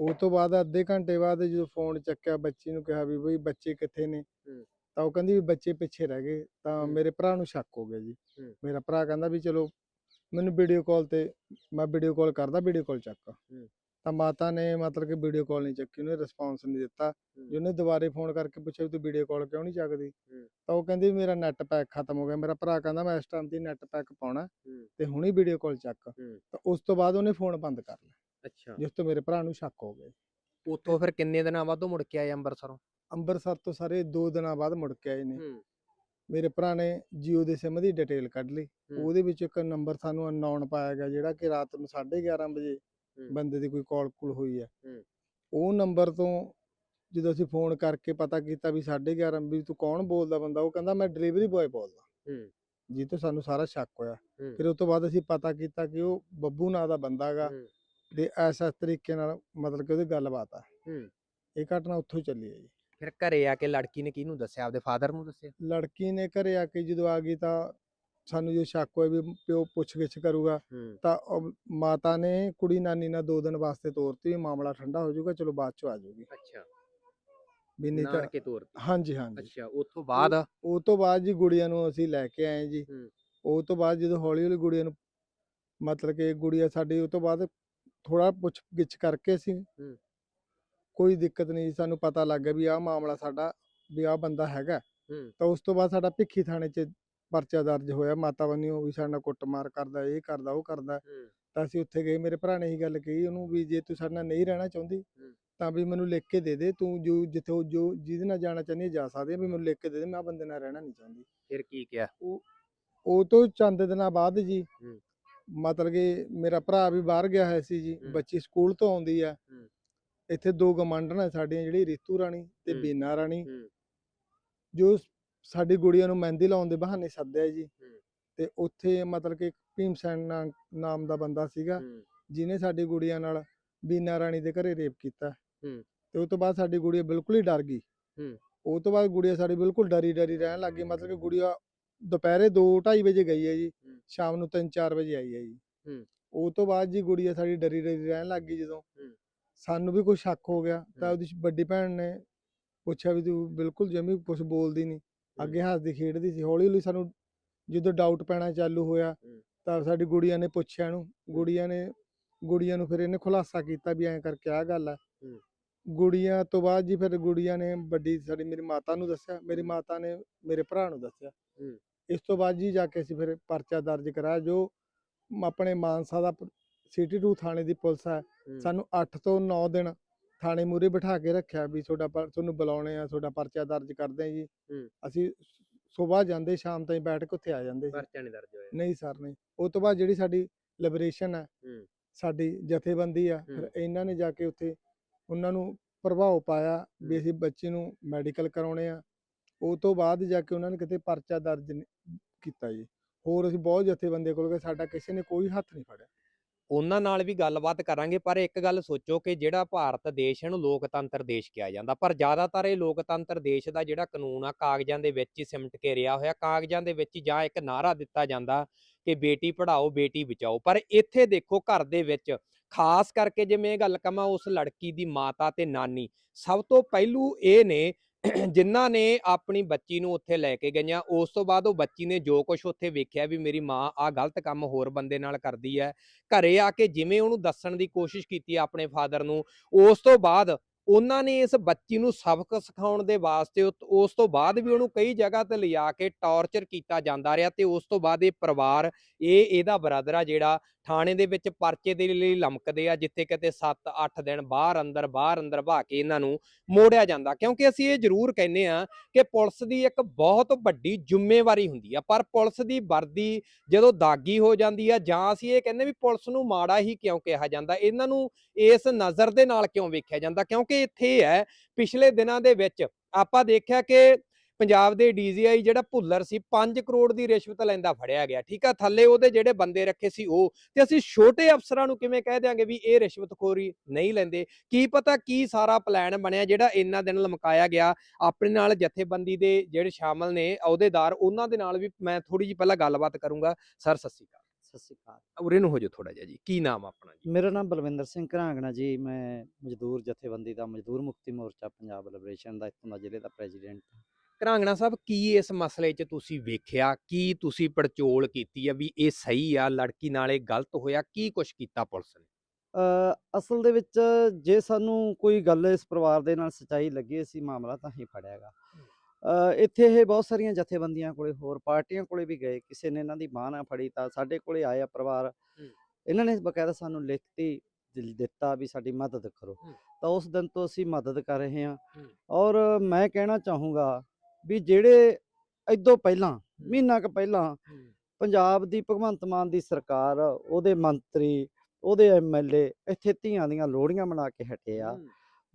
ਉਹ ਤੋਂ ਬਾਅਦ ਅੱਧੇ ਘੰਟੇ ਬਾਅਦ ਜਦੋਂ ਫੋਨ ਚੱਕਿਆ ਬੱਚੀ ਨੂੰ ਕਿਹਾ ਵੀ ਬਈ ਬੱਚੇ ਕਿੱਥੇ ਨੇ। ਤਾਂ ਉਹ ਕਹਿੰਦੀ ਵੀ ਬੱਚੇ ਪਿੱਛੇ ਰਹਿ ਗਏ ਤਾਂ। ਮੇਰੇ ਭਰਾ ਨੂੰ ਸ਼ੱਕ ਹੋ ਗਿਆ ਜੀ। ਮੇਰਾ ਭਰਾ ਕਹਿੰਦਾ ਵੀ ਚਲੋ ਮੈਨੂੰ ਵੀਡੀਓ ਕਾਲ ਤੇ ਮੈਂ ਵੀਡੀਓ ਕਾਲ ਕਰਦਾ ਵੀਡੀਓ ਕਾਲ ਚੱਕ ਤਾਂ ਮਾਤਾ ਨੇ ਮਤਲਬ ਕਿ ਵੀਡੀਓ ਕਾਲ ਨਹੀਂ ਚੱਕੀ ਉਹਨੇ ਰਿਸਪੌਂਸ ਨਹੀਂ ਦਿੱਤਾ। ਜੇ ਉਹਨੇ ਦੁਬਾਰੇ ਫੋਨ ਕਰਕੇ ਪੁੱਛਿਆ ਵੀ ਤੂੰ ਵੀਡੀਓ ਕਾਲ ਕਿਉਂ ਨਹੀਂ ਚੱਕਦੀ? ਤਾਂ ਉਹ ਕਹਿੰਦੀ ਮੇਰਾ ਨੈਟ ਪੈਕ ਖਤਮ ਹੋ ਗਿਆ। ਮੇਰਾ ਭਰਾ ਕਹਿੰਦਾ ਮੈਂ ਇਸ ਟਾਈਮ ਤੇ ਨੈਟ ਪੈਕ ਪਾਉਣਾ ਤੇ ਹੁਣੀ ਵੀਡੀਓ ਕਾਲ ਚੱਕ। ਤਾਂ ਉਸ ਤੋਂ ਬਾਅਦ ਉਹਨੇ ਫੋਨ ਬੰਦ ਕਰ ਲਿਆ। ਅੱਛਾ। ਜਿਸ ਤੋਂ ਮੇਰੇ ਭਰਾ ਨੂੰ ਸ਼ੱਕ ਹੋ ਗਿਆ। ਉੱਥੋਂ ਫਿਰ ਕਿੰਨੇ ਦਿਨਾਂ ਬਾਅਦ ਉਹ ਮੁੜ ਕੇ ਆਏ ਅੰਮ੍ਰਿਤਸਰੋਂ? ਅੰਮ੍ਰਿਤਸਰ ਤੋਂ ਸਾਰੇ 2 ਦਿਨਾਂ ਬਾਅਦ ਮੁੜ ਕੇ ਆਏ ਨੇ। ਮੇਰੇ ਭਰਾ ਨੇ ਜੀਓ ਦੇ ਸਿਮ ਦੀ ਡਿਟੇਲ ਕੱਢ ਲਈ। ਉਹਦੇ ਵਿੱਚ ਇੱਕ ਨੰਬਰ ਸਾਨੂੰ ਅਨਨੋਨ ਪਾਇਆ ਗਿਆ ਜਿਹੜਾ ਕਿ ਰਾਤ ਨੂੰ 11:30 ਵਜੇ। ਬੰਦੇ ਦੀ ਕੋਈ ਕਾਲ ਕੁਲ ਹੋਈ ਹੈ। ਉਹ ਨੰਬਰ ਤੋਂ ਜਦੋਂ ਅਸੀਂ ਫੋਨ ਕਰਕੇ ਪਤਾ ਕੀਤਾ ਵੀ 11:30 ਵੀ ਤੂੰ ਕੌਣ ਬੋਲਦਾ ਬੰਦਾ ਉਹ ਕਹਿੰਦਾ ਮੈਂ ਡਿਲੀਵਰੀ ਬॉय ਬੋਲਦਾ ਹੂੰ। ਜੀ ਤੋਂ ਸਾਨੂੰ ਸਾਰਾ ਸ਼ੱਕ ਹੋਇਆ। ਫਿਰ ਉਸ ਤੋਂ ਬਾਅਦ ਅਸੀਂ ਪਤਾ ਕੀਤਾ ਕਿ ਉਹ ਬੱਬੂ ਨਾਂ ਦਾ ਬੰਦਾ ਹੈਗਾ। ਤੇ ਐਸਾ ਤਰੀਕੇ ਨਾਲ ਮਤਲਬ ਕਿ ਉਹਦੀ ਗੱਲਬਾਤ ਆ ਹੂੰ। ਇਹ ਘਟਨਾ ਉੱਥੋਂ ਚੱਲੀ ਹੈ ਜੀ ਫਿਰ ਘਰੇ ਆ ਕੇ ਲੜਕੀ ਨੇ ਕਿਹਨੂੰ ਦੱਸਿਆ ਆਪਦੇ ਫਾਦਰ ਨੂੰ ਦੱਸਿਆ ਲੜਕੀ ਨੇ ਘਰੇ ਆ ਕੇ ਜਦੋਂ ਆ ਗਈ ਤਾਂ ਸਾਨੂੰ ਜੋ ਸ਼ੱਕ ਹੋਇਆ ਵੀ ਪਿਓ ਪੁੱਛ-ਗਿੱਛ ਕਰੂਗਾ ਤਾਂ ਉਹ ਮਾਤਾ ਨੇ ਕੁੜੀ ਨਾਨੀ ਨਾਲ ਦੋ ਦਿਨ ਵਾਸਤੇ ਤੋਰਤੀ ਮਾਮਲਾ ਠੰਡਾ ਹੋ ਜਾਊਗਾ ਚਲੋ ਬਾਅਦ ਚ ਆ ਜਾਊਗੀ। ਅੱਛਾ। ਵੀ ਨਹੀਂ ਤਾਂ ਨਾਨਕੇ ਤੌਰ ਹਾਂਜੀ ਹਾਂਜੀ। ਅੱਛਾ ਉਸ ਤੋਂ ਬਾਅਦ? ਉਹ ਤੋਂ ਬਾਅਦ ਜੀ ਗੁੜੀਆ ਨੂੰ ਅਸੀਂ ਲੈ ਕੇ ਆਏ ਜੀ। ਉਹ ਤੋਂ ਬਾਅਦ ਜਦੋਂ ਹੌਲੀ ਹੌਲੀ ਗੁੜੀਆ ਨੂੰ ਮਤਲਬ ਕਿ ਗੁੜੀਆ ਸਾਡੀ ਉਹ ਤੋਂ ਬਾਅਦ ਥੋੜਾ ਪੁੱਛ ਗਿੱਛ ਕਰਕੇ ਅਸੀਂ ਹੂੰ। ਕੋਈ ਦਿੱਕਤ ਨਹੀਂ ਸਾਨੂੰ ਪਤਾ ਲੱਗ ਗਿਆ ਵੀ ਆਹ ਮਾਮਲਾ ਸਾਡਾ ਵੀ ਆਹ ਬੰਦਾ ਹੈਗਾ। ਤਾਂ ਉਸ ਤੋਂ ਬਾਅਦ ਸਾਡਾ ਭਿੱਖੀ ਥਾਣੇ 'ਚ ਪਰਚਾ ਦਰਜ ਹੋਇਆ ਮਾਤਾ ਬੰਨਿਓ ਵੀ ਸਾਡੇ ਨਾਲ ਕੁੱਟਮਾਰ ਕਰਦਾ ਇਹ ਕਰਦਾ ਉਹ ਕਰਦਾ ਤਾਂ ਅਸੀਂ ਉੱਥੇ ਗਏ ਮੇਰੇ ਭਰਾ ਨੇ ਇਹੀ ਗੱਲ ਕਹੀ ਉਹਨੂੰ ਵੀ ਜੇ ਤੂੰ ਸਾਡੇ ਨਾਲ ਨਹੀਂ ਰਹਿਣਾ ਚਾਹੁੰਦੀ ਤਾਂ ਵੀ ਮੈਨੂੰ ਲਿਖ ਕੇ ਦੇ ਦੇ ਤੂੰ ਜੋ ਜਿੱਥੇ ਉਹ- ਜੋ ਜਿਹਦੇ ਨਾਲ ਜਾਣਾ ਚਾਹੁੰਦੀ ਹੈ ਜਾ ਸਕਦੀ ਹੈ ਵੀ ਮੈਨੂੰ ਲਿਖ ਕੇ ਦੇ ਦੇ ਮੈਂ ਬੰਦੇ ਨਾਲ ਰਹਿਣਾ ਨਹੀਂ ਚਾਹੁੰਦੀ ਫਿਰ ਕੀ ਕਿਹਾ ਉਹ ਤੋਂ ਚੰਦ ਦਿਨਾਂ ਬਾਅਦ ਜੀ ਹੂੰ। ਮਤਲਬ ਕਿ ਮੇਰਾ ਭਰਾ ਵੀ ਬਾਹਰ ਗਿਆ ਹੋਇਆ ਸੀ ਜੀ ਹੂੰ। ਬੱਚੀ ਸਕੂਲ ਤੋਂ ਆਉਂਦੀ ਆ ਹੂੰ। ਇੱਥੇ ਦੋ ਗਮੰਡਣ ਸਾਡੀਆਂ ਜਿਹੜੀ ਰੀਤੂ ਰਾਣੀ ਤੇ ਹੂੰ। ਬੀਨਾ ਰਾਣੀ ਹੂੰ। ਜੋ ਸਾਡੀ ਗੁੜੀਆਂ ਨੂੰ ਮਹਿੰਦੀ ਲਾਉਣ ਦੇ ਬਹਾਨੇ ਸੱਦਿਆ ਜੀ। ਤੇ ਉੱਥੇ ਮਤਲਬ ਕਿ ਭੀਮ ਸੈਨ ਨਾਮ ਦਾ ਬੰਦਾ ਸੀਗਾ ਜਿਹਨੇ ਸਾਡੀ ਗੁੜੀਆਂ ਨਾਲ ਬੀਨਾ ਰਾਣੀ ਦੇ ਘਰੇ ਰੇਪ ਕੀਤਾ। ਤੇ ਉਸ ਤੋਂ ਬਾਅਦ ਸਾਡੀ ਗੁੜੀਆ ਬਿਲਕੁਲ ਹੀ ਡਰ ਗਈ ਹੂੰ। ਉਹ ਤੋਂ ਬਾਅਦ ਗੁੜੀਆ ਸਾਡੀ ਬਿਲਕੁਲ ਡਰੀ ਡਰੀ ਰਹਿਣ ਲੱਗ ਗਈ ਮਤਲਬ ਕਿ ਗੁੜੀਆ ਦੁਪਹਿਰੇ 2:30 ਵਜੇ ਗਈ ਹੈ ਜੀ। ਸ਼ਾਮ ਨੂੰ 3-4 ਵਜੇ ਆਈ ਹੈ ਜੀ ਹੂੰ। ਉਹ ਤੋਂ ਬਾਅਦ ਜੀ ਗੁੜੀਆ ਸਾਡੀ ਡਰੀ ਡਰੀ ਰਹਿਣ ਲੱਗ ਗਈ ਜਦੋਂ। ਸਾਨੂੰ ਵੀ ਕੋਈ ਸ਼ੱਕ ਹੋ ਗਿਆ ਤਾਂ। ਉਹਦੀ ਵੱਡੀ ਭੈਣ ਨੇ ਪੁੱਛਿਆ ਵੀ ਤੂੰ ਬਿਲਕੁਲ ਜਮੀ ਕੁਝ ਬੋਲਦੀ ਨਹੀਂ ਅੱਗੇ ਹੱਸਦੀ ਖੇਡਦੀ ਸੀ ਹੌਲੀ ਹੌਲੀ ਸਾਨੂੰ ਜਦੋਂ ਡਾਊਟ ਪੈਣਾ ਚਾਲੂ ਹੋਇਆ। ਤਾਂ ਸਾਡੀ ਗੁੜੀਆ ਨੇ ਪੁੱਛਿਆ ਇਹਨੂੰ ਗੁੜੀਆ ਨੇ ਗੁੜੀਆ ਨੂੰ ਫਿਰ ਇਹਨੇ ਖੁਲਾਸਾ ਕੀਤਾ ਵੀ ਐਂ ਕਰਕੇ ਆ ਗੱਲ ਆ। ਗੁੜੀਆ ਤੋਂ ਬਾਅਦ ਜੀ ਫਿਰ ਗੁੜੀਆ ਨੇ ਵੱਡੀ ਸਾਡੀ ਮੇਰੀ ਮਾਤਾ ਨੂੰ ਦੱਸਿਆ ਮੇਰੀ ਮਾਤਾ ਨੇ ਮੇਰੇ ਭਰਾ ਨੂੰ ਦੱਸਿਆ। ਇਸ ਤੋਂ ਬਾਅਦ ਜੀ ਜਾ ਕੇ ਅਸੀਂ ਫਿਰ ਪਰਚਾ ਦਰਜ ਕਰਾਇਆ ਜੋ ਆਪਣੇ ਮਾਨਸਾ ਦਾ ਸਿਟੀ 2 ਥਾਣੇ ਦੀ ਪੁਲਿਸ ਹੈ। ਸਾਨੂੰ 8 ਤੋਂ 9 ਦਿਨ ਥਾਣੇ ਮੂਰੇ ਬਿਠਾ ਕੇ ਰੱਖਿਆ ਵੀ ਤੁਹਾਡਾ ਪਰ- ਤੁਹਾਨੂੰ ਬੁਲਾਉਣੇ ਆ ਤੁਹਾਡਾ ਪਰਚਾ ਦਰਜ ਕਰਦੇ ਆ ਜੀ ਹੂੰ। ਅਸੀਂ ਸਵੇਰ ਜਾਂਦੇ ਸ਼ਾਮ ਤਾਈਂ ਬੈਠ ਕੇ ਉੱਥੇ ਆ ਜਾਂਦੇ ਸੀ ਪਰਚਾ ਨਹੀਂ ਦਰਜ ਹੋਇਆ ਨਹੀਂ ਸਰ ਨਹੀਂ ਉਸ ਤੋਂ ਬਾਅਦ ਜਿਹੜੀ ਸਾਡੀ ਲਿਬਰੇਸ਼ਨ ਹੈ ਹੂੰ। ਸਾਡੀ ਜਥੇਬੰਦੀ ਆ ਫਿਰ ਹੂੰ। ਇਹਨਾਂ ਨੇ ਜਾ ਕੇ ਉੱਥੇ ਉਹਨਾਂ ਨੂੰ ਪ੍ਰਭਾਵ ਪਾਇਆ ਵੀ। ਅਸੀਂ ਬੱਚੇ ਨੂੰ ਮੈਡੀਕਲ ਕਰਾਉਣੇ ਆ ਉਹ ਤੋਂ ਬਾਅਦ ਜਾ ਕੇ ਉਹਨਾਂ ਨੇ ਕਿਤੇ ਪਰਚਾ ਦਰਜ ਕੀਤਾ ਜੀ ਹੋਰ ਅਸੀਂ ਬਹੁਤ ਜਥੇਬੰਦੀਆਂ ਕੋਲ ਗਏ ਸਾਡਾ ਕਿਸੇ ਨੇ ਕੋਈ ਹੱਥ ਨਹੀਂ ਫੜਿਆ ਉਹਨਾਂ ਨਾਲ ਵੀ ਗੱਲਬਾਤ ਕਰਾਂਗੇ, ਪਰ ਇੱਕ ਗੱਲ ਸੋਚੋ ਕਿ ਜਿਹੜਾ ਭਾਰਤ ਦੇਸ਼ ਇਹਨੂੰ ਲੋਕਤੰਤਰ ਦੇਸ਼ ਕਿਹਾ ਜਾਂਦਾ। ਪਰ ਜ਼ਿਆਦਾਤਰ ਇਹ ਲੋਕਤੰਤਰ ਦੇਸ਼ ਦਾ ਜਿਹੜਾ ਕਾਨੂੰਨ ਆ, ਕਾਗਜ਼ਾਂ ਦੇ ਵਿੱਚ ਹੀ ਸਿਮਟ ਕੇ ਰਿਹਾ ਹੋਇਆ। ਕਾਗਜ਼ਾਂ ਦੇ ਵਿੱਚ ਜਾਂ ਇੱਕ ਨਾਰਾ ਦਿੱਤਾ ਜਾਂਦਾ ਕਿ ਬੇਟੀ ਪੜ੍ਹਾਓ, ਬੇਟੀ ਬਚਾਓ। ਪਰ ਇੱਥੇ ਦੇਖੋ, ਘਰ ਦੇ ਵਿੱਚ ਖਾਸ ਕਰਕੇ ਜੇ ਮੈਂ ਇਹ ਗੱਲ ਕਹਾਂ ਉਸ ਲੜਕੀ ਦੀ ਮਾਤਾ ਤੇ ਨਾਨੀ। ਸਭ ਤੋਂ ਪਹਿਲੂ ਇਹ ਨੇ ਜਿਨ੍ਹਾਂ ਨੇ ਆਪਣੀ ਬੱਚੀ ਨੂੰ ਉੱਥੇ ਲੈ ਕੇ ਗਈਆਂ, ਉਸ ਤੋਂ ਬਾਅਦ ਉਹ ਬੱਚੀ ਨੇ ਜੋ ਕੁਝ ਉੱਥੇ ਵੇਖਿਆ ਵੀ ਮੇਰੀ ਮਾਂ ਆ ਗਲਤ ਕੰਮ ਹੋਰ ਬੰਦੇ ਨਾਲ ਕਰਦੀ ਹੈ, ਘਰੇ ਆ ਕੇ ਜਿਵੇਂ ਉਹਨੂੰ ਦੱਸਣ ਦੀ ਕੋਸ਼ਿਸ਼ ਕੀਤੀ ਆਪਣੇ ਫਾਦਰ ਨੂੰ, ਉਸ ਤੋਂ ਬਾਅਦ ਉਹਨਾਂ ਨੇ ਇਸ ਬੱਚੀ ਨੂੰ ਸਬਕ ਸਿਖਾਉਣ ਦੇ ਵਾਸਤੇ ਉਸ ਤੋਂ ਬਾਅਦ ਵੀ ਉਹਨੂੰ ਕਈ ਜਗ੍ਹਾ ਤੇ ਲਿਜਾ ਕੇ ਟੌਰਚਰ ਕੀਤਾ ਜਾਂਦਾ ਰਿਹਾ ਤੇ ਉਸ ਤੋਂ ਬਾਅਦ ਇਹ ਪਰਿਵਾਰ, ਇਹ, ਇਹਦਾ ਬ੍ਰਦਰ ਆ ਜਿਹੜਾ ਥਾਣੇ ਦੇ ਵਿੱਚ ਪਰਚੇ ਦੇ ਲਈ ਲਮਕਦੇ ਆ, ਜਿੱਥੇ ਕਿਤੇ 7-8 ਦਿਨ ਬਾਹਰ ਅੰਦਰ ਬਾਹਰ ਅੰਦਰ ਭਾ ਕੇ ਇਹਨਾਂ ਨੂੰ ਮੋੜਿਆ ਜਾਂਦਾ। ਕਿਉਂਕਿ ਅਸੀਂ ਇਹ ਜ਼ਰੂਰ ਕਹਿੰਦੇ ਆ ਕਿ ਪੁਲਿਸ ਦੀ ਇੱਕ ਬਹੁਤ ਵੱਡੀ ਜ਼ਿੰਮੇਵਾਰੀ ਹੁੰਦੀ ਆ, ਪਰ ਪੁਲਿਸ ਦੀ ਵਰਦੀ ਜਦੋਂ ਦਾਗੀ ਹੋ ਜਾਂਦੀ ਆ, ਜਾਂ ਅਸੀਂ ਇਹ ਕਹਿੰਦੇ ਵੀ ਪੁਲਿਸ ਨੂੰ ਮਾੜਾ ਹੀ ਕਿਉਂ ਕਿਹਾ ਜਾਂਦਾ? ਇਹਨਾਂ ਨੂੰ ਇਸ ਨਜ਼ਰ ਦੇ ਨਾਲ ਕਿਉਂ ਵੇਖਿਆ ਜਾਂਦਾ? ਕਿਉਂਕਿ ਇੱਥੇ ਇਹ ਹੈ, ਪਿਛਲੇ ਦਿਨਾਂ ਦੇ ਵਿੱਚ ਆਪਾਂ ਦੇਖਿਆ ਕਿ ਪੰਜਾਬ ਦੇ ਡੀਜੀਆਈ ਜਿਹੜਾ ਭੁੱਲਰ ਸੀ 5 ਕਰੋੜ ਦੀ ਰਿਸ਼ਵਤ ਲੈਂਦਾ ਫੜਿਆ ਗਿਆ ਠੀਕ ਆ? ਥੱਲੇ ਉਹਦੇ ਜਿਹੜੇ ਬੰਦੇ ਰੱਖੇ ਸੀ ਉਹ ਤੇ ਅਸੀਂ ਛੋਟੇ ਅਫਸਰਾਂ ਨੂੰ ਕਿਵੇਂ ਕਹਿ ਦਿਆਂਗੇ ਵੀ ਇਹ ਰਿਸ਼ਵਤਖੋਰੀ ਨਹੀਂ ਲੈਂਦੇ? ਕੀ ਪਤਾ ਕੀ ਸਾਰਾ ਪਲਾਨ ਬਣਿਆ ਜਿਹੜਾ ਇੰਨਾ ਦਿਨ ਲਮਕਾਇਆ ਗਿਆ ਆਪਣੇ ਨਾਲ ਜਥੇਬੰਦੀ ਦੇ ਜਿਹੜੇ ਸ਼ਾਮਲ ਨੇ ਅਹੁਦੇਦਾਰ ਉਹਨਾਂ ਦੇ ਨਾਲ ਵੀ ਮੈਂ ਥੋੜੀ ਜਿਹੀ ਪਹਿਲਾਂ ਗੱਲਬਾਤ ਕਰੂੰਗਾ। ਸਰ ਸਤਿ ਸ਼੍ਰੀ ਅਕਾਲ। ਸਤਿ ਸ਼੍ਰੀ ਅਕਾਲ। ਉਰੇ ਨੂੰ ਹੋ ਜਾਓ ਥੋੜਾ ਜਿਹਾ ਜੀ ਕੀ ਨਾਮ ਆਪਣਾ ਜੀ? ਮੇਰਾ ਨਾਮ ਬਲਵਿੰਦਰ ਸਿੰਘ ਘਰਾਂਗਣਾ ਜੀ ਮੈਂ ਮਜ਼ਦੂਰ ਜਥੇਬੰਦੀ ਦਾ ਮਜ਼ਦੂਰ ਮੁਕਤੀ ਮੋਰਚਾ ਪੰਜਾਬ ਲਿਬਰੇਸ਼ਨ ਦਾ ਇੱਥੋਂ ਦਾ ਜ਼ਿਲ੍ਹੇ ਦਾ ਪ੍ਰੈਜ਼ੀਡੈਂਟ ਹਾਂ। ਘਰਾਂਗਣਾ ਸਾਹਿਬ ਕੀ ਇਸ ਮਸਲੇ 'ਚ ਤੁਸੀਂ ਵੇਖਿਆ? ਕੀ ਤੁਸੀਂ ਪੜਚੋਲ ਕੀਤੀ ਆ ਵੀ ਇਹ ਸਹੀ ਆ ਲੜਕੀ ਨਾਲ ਇਹ ਗਲਤ ਹੋਇਆ? ਕੀ ਕੁਛ ਕੀਤਾ ਪੁਲਿਸ ਨੇ? ਅਸਲ ਦੇ ਵਿੱਚ ਜੇ ਸਾਨੂੰ ਕੋਈ ਗੱਲ ਇਸ ਪਰਿਵਾਰ ਦੇ ਨਾਲ ਸਚਾਈ ਲੱਗੀ ਅਸੀਂ ਮਾਮਲਾ ਤਾਂ ਹੀ ਫੜਿਆਗਾ। ਇੱਥੇ ਇਹ ਬਹੁਤ ਸਾਰੀਆਂ ਜਥੇਬੰਦੀਆਂ ਕੋਲੇ ਹੋਰ ਪਾਰਟੀਆਂ ਕੋਲੇ ਵੀ ਗਏ ਕਿਸੇ ਨੇ ਇਹਨਾਂ ਦੀ ਬਾਂਹ ਨਾ ਫੜੀ ਤਾਂ ਸਾਡੇ ਕੋਲੇ ਆਇਆ ਪਰਿਵਾਰ। ਇਹਨਾਂ ਨੇ ਬਕਾਇਦਾ ਸਾਨੂੰ ਲਿਖਤੀ ਦਿਲ ਦਿੱਤਾ ਵੀ ਸਾਡੀ ਮਦਦ ਕਰੋ। ਤਾਂ ਉਸ ਦਿਨ ਤੋਂ ਅਸੀਂ ਮਦਦ ਕਰ ਰਹੇ ਹੂੰ। ਔਰ ਮੈਂ ਕਹਿਣਾ ਚਾਹੂੰਗਾ ਵੀ ਜਿਹੜੇ ਇਦੋਂ ਪਹਿਲਾਂ ਮਹੀਨਾ ਕੁ ਪਹਿਲਾਂ ਪੰਜਾਬ ਦੀ ਭਗਵੰਤ ਮਾਨ ਦੀ ਸਰਕਾਰ ਉਹਦੇ ਮੰਤਰੀ ਉਹਦੇ ਐਮਐਲਏ ਇੱਥੇ ਧੀਆਂ ਦੀਆਂ ਲੋੜੀਆਂ ਮਨਾ ਕੇ ਹਟੇ ਆ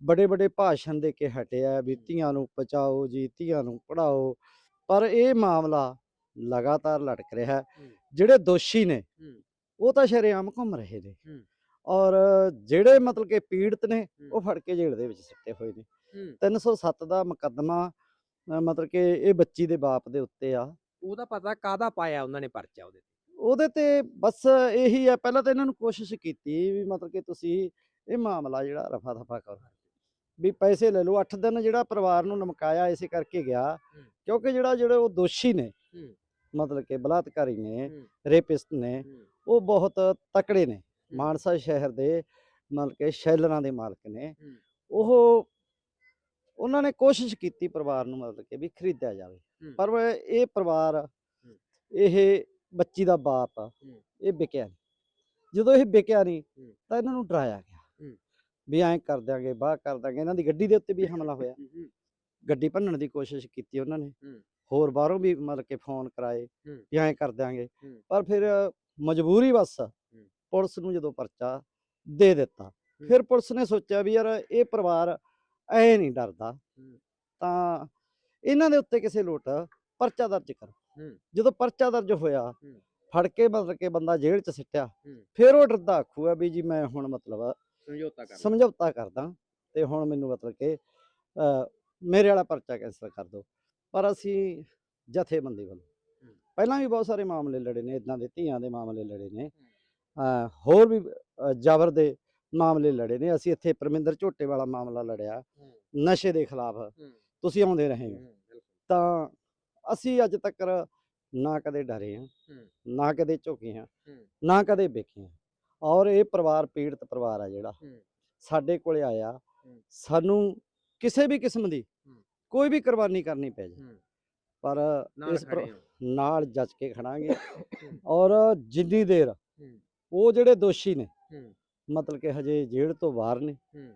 ਬੜੇ ਬੜੇ ਭਾਸ਼ਣ ਦੇ ਕੇ ਹਟੇ ਆ ਵੀ ਧੀਆਂ ਨੂੰ ਬਚਾਓ ਜੀ ਧੀਆਂ ਨੂੰ ਪੜਾਓ ਪਰ ਇਹ ਮਾਮਲਾ ਲਗਾਤਾਰ ਲਟਕ ਰਿਹਾ ਹੈ। ਜਿਹੜੇ ਦੋਸ਼ੀ ਨੇ। ਉਹ ਤਾਂ ਸ਼ਰੇਆਮ ਘੁੰਮ ਰਹੇ ਨੇ। ਔਰ ਜਿਹੜੇ ਮਤਲਬ ਕਿ ਪੀੜਤ ਨੇ। ਉਹ ਫੜ ਕੇ ਜੇਲ੍ਹ ਦੇ ਵਿੱਚ ਸਿੱਟੇ ਹੋਏ ਨੇ ਹੂੰ। 307 ਦਾ ਮੁਕੱਦਮਾ ਮਤਲਬ ਕਿ ਇਹ ਬੱਚੀ ਦੇ ਬਾਪ ਦੇ ਉੱਤੇ ਆ ਉਹਦਾ ਪਤਾ ਕਾਦਾ ਪਾਇਆ ਉਹਨਾਂ ਨੇ ਪਰਚਾ ਉਹਦੇ ਤੇ ਉਹਦੇ ਤੇ ਬਸ ਇਹੀ ਆ ਪਹਿਲਾਂ ਤਾਂ ਇਹਨਾਂ ਨੂੰ ਕੋਸ਼ਿਸ਼ ਕੀਤੀ ਵੀ ਮਤਲਬ ਕਿ ਤੁਸੀਂ ਇਹ ਮਾਮਲਾ ਜਿਹੜਾ ਰਫਾ ਦਫਾ ਕਰੋ ਵੀ ਪੈਸੇ ਲੈ ਲਓ 8 ਦਿਨ ਜਿਹੜਾ ਪਰਿਵਾਰ ਨੂੰ ਲਮਕਾਇਆ ਇਸੇ ਕਰਕੇ ਗਿਆ। ਕਿਉਂਕਿ ਜਿਹੜਾ ਜਿਹੜੇ ਉਹ ਦੋਸ਼ੀ ਨੇ। ਮਤਲਬ ਕਿ ਬਲਾਤਕਾਰੀ ਨੇ। ਰੇਪਿਸਟ ਨੇ ਉਹ ਬਹੁਤ ਤਕੜੇ ਨੇ ਮਾਨਸਾ ਸ਼ਹਿਰ ਦੇ ਮਤਲਬ ਕਿ ਸ਼ੈਲਰਾਂ ਦੇ ਮਾਲਕ ਨੇ। ਉਹ ਉਹਨਾਂ ਨੇ ਕੋਸ਼ਿਸ਼ ਕੀਤੀ ਪਰਿਵਾਰ ਨੂੰ ਮਤਲਬ ਕਿ ਵੀ ਖਰੀਦਿਆ ਜਾਵੇ। ਪਰ ਇਹ ਪਰਿਵਾਰ ਇਹ ਬੱਚੀ ਦਾ ਬਾਪ ਆ। ਇਹ ਵਿਕਿਆ ਨਹੀਂ ਜਦੋਂ ਇਹ ਵਿਕਿਆ ਨਹੀਂ। ਤਾਂ ਇਹਨਾਂ ਨੂੰ ਡਰਾਇਆ ਗਿਆ। ਵੀ ਐਂ ਕਰ ਦਿਆਂਗੇ ਬਾਹ ਕਰ ਦਿਆਂਗੇ ਇਹਨਾਂ ਦੀ ਗੱਡੀ ਦੇ ਉੱਤੇ ਵੀ ਹਮਲਾ ਹੋਇਆ ਗੱਡੀ ਭੰਨਣ ਦੀ ਕੋਸ਼ਿਸ਼ ਕੀਤੀ ਉਹਨਾਂ ਨੇ। ਹੋਰ ਬਾਹਰੋਂ ਵੀ ਮਤਲਬ ਕਿ ਫੋਨ ਕਰਾਏ। ਵੀ ਐਂ ਕਰ ਦਿਆਂਗੇ। ਪਰ ਫਿਰ ਮਜਬੂਰੀ ਬਸ ਪੁਲਿਸ ਨੂੰ ਜਦੋਂ ਪਰਚਾ ਦੇ ਦਿੱਤਾ ਫਿਰ ਪੁਲਿਸ ਨੇ ਸੋਚਿਆ ਵੀ ਯਾਰ ਇਹ ਪਰਿਵਾਰ ਐ ਨਹੀਂ ਡਰਦਾ ਤਾਂ ਇਹਨਾਂ ਦੇ ਉੱਤੇ ਕਿਸੇ ਲੋਟ ਪਰਚਾ ਦਰਜ ਕਰੋ। ਜਦੋਂ ਪਰਚਾ ਦਰਜ ਹੋਇਆ। ਫੜ ਕੇ ਮਤਲਬ ਕਿ ਬੰਦਾ ਜੇਲ੍ਹ 'ਚ ਸਿੱਟਿਆ। ਫਿਰ ਉਹ ਡਰਦਾ ਆਖੂਗਾ ਵੀ ਜੀ ਮੈਂ ਹੁਣ ਮਤਲਬ ਸਮਝੌਤਾ ਕਰ ਸਮਝੌਤਾ ਕਰਦਾ ਤੇ ਹੁਣ ਮੈਨੂੰ ਮਤਲਬ ਕਿ ਮੇਰੇ ਵਾਲਾ ਪਰਚਾ ਕੈਂਸਲ ਕਰ ਦਿਓ ਪਰ ਅਸੀਂ ਜਥੇਬੰਦੀ ਵੱਲੋਂ। ਪਹਿਲਾਂ ਵੀ ਬਹੁਤ ਸਾਰੇ ਮਾਮਲੇ ਲੜੇ ਨੇ ਇਦਾਂ ਦੇ ਧੀਆਂ ਦੇ ਮਾਮਲੇ ਲੜੇ ਨੇ ਹੋਰ ਵੀ ਜ਼ਬਰ ਦੇ ਮਾਮਲੇ ਲੜੇ ਨੇ। ਅਸੀਂ ਇੱਥੇ ਪਰਮਿੰਦਰ ਝੋਟੇ ਵਾਲਾ ਮਾਮਲਾ ਲੜਿਆ। ਨਸ਼ੇ ਦੇ ਖਿਲਾਫ। ਤੁਸੀਂ ਆਉਂਦੇ ਰਹੇ ਹੋ। ਤਾਂ ਅਸੀਂ ਅੱਜ ਤੱਕ ਨਾ ਕਦੇ ਡਰੇ ਹਾਂ। ਨਾ ਕਦੇ ਝੁਕੇ ਹਾਂ। ਹੂੰ। ਨਾ ਕਦੇ ਵੇਖੇ ਹਾਂ। ਔਰ ਇਹ ਪਰਿਵਾਰ ਪੀੜਤ ਪਰਿਵਾਰ ਆ ਜਿਹੜਾ। ਸਾਡੇ ਕੋਲੇ ਆਇਆ। ਸਾਨੂੰ ਕਿਸੇ ਵੀ ਕਿਸਮ ਦੀ। ਕੋਈ ਵੀ ਕੁਰਬਾਨੀ ਕਰਨੀ ਪੈ ਜੇ। ਪਰ ਇਸ ਨਾਲ ਜੱਜ ਕੇ ਖੜਾਂਗੇ। ਔਰ ਜਿੰਨੀ ਦੇਰ। ਉਹ ਜਿਹੜੇ ਦੋਸ਼ੀ ਨੇ। ਮਤਲਬ ਕਿ ਹਜੇ ਜੇਲ੍ਹ ਤੋਂ ਬਾਹਰ ਨੇ ਹੂੰ।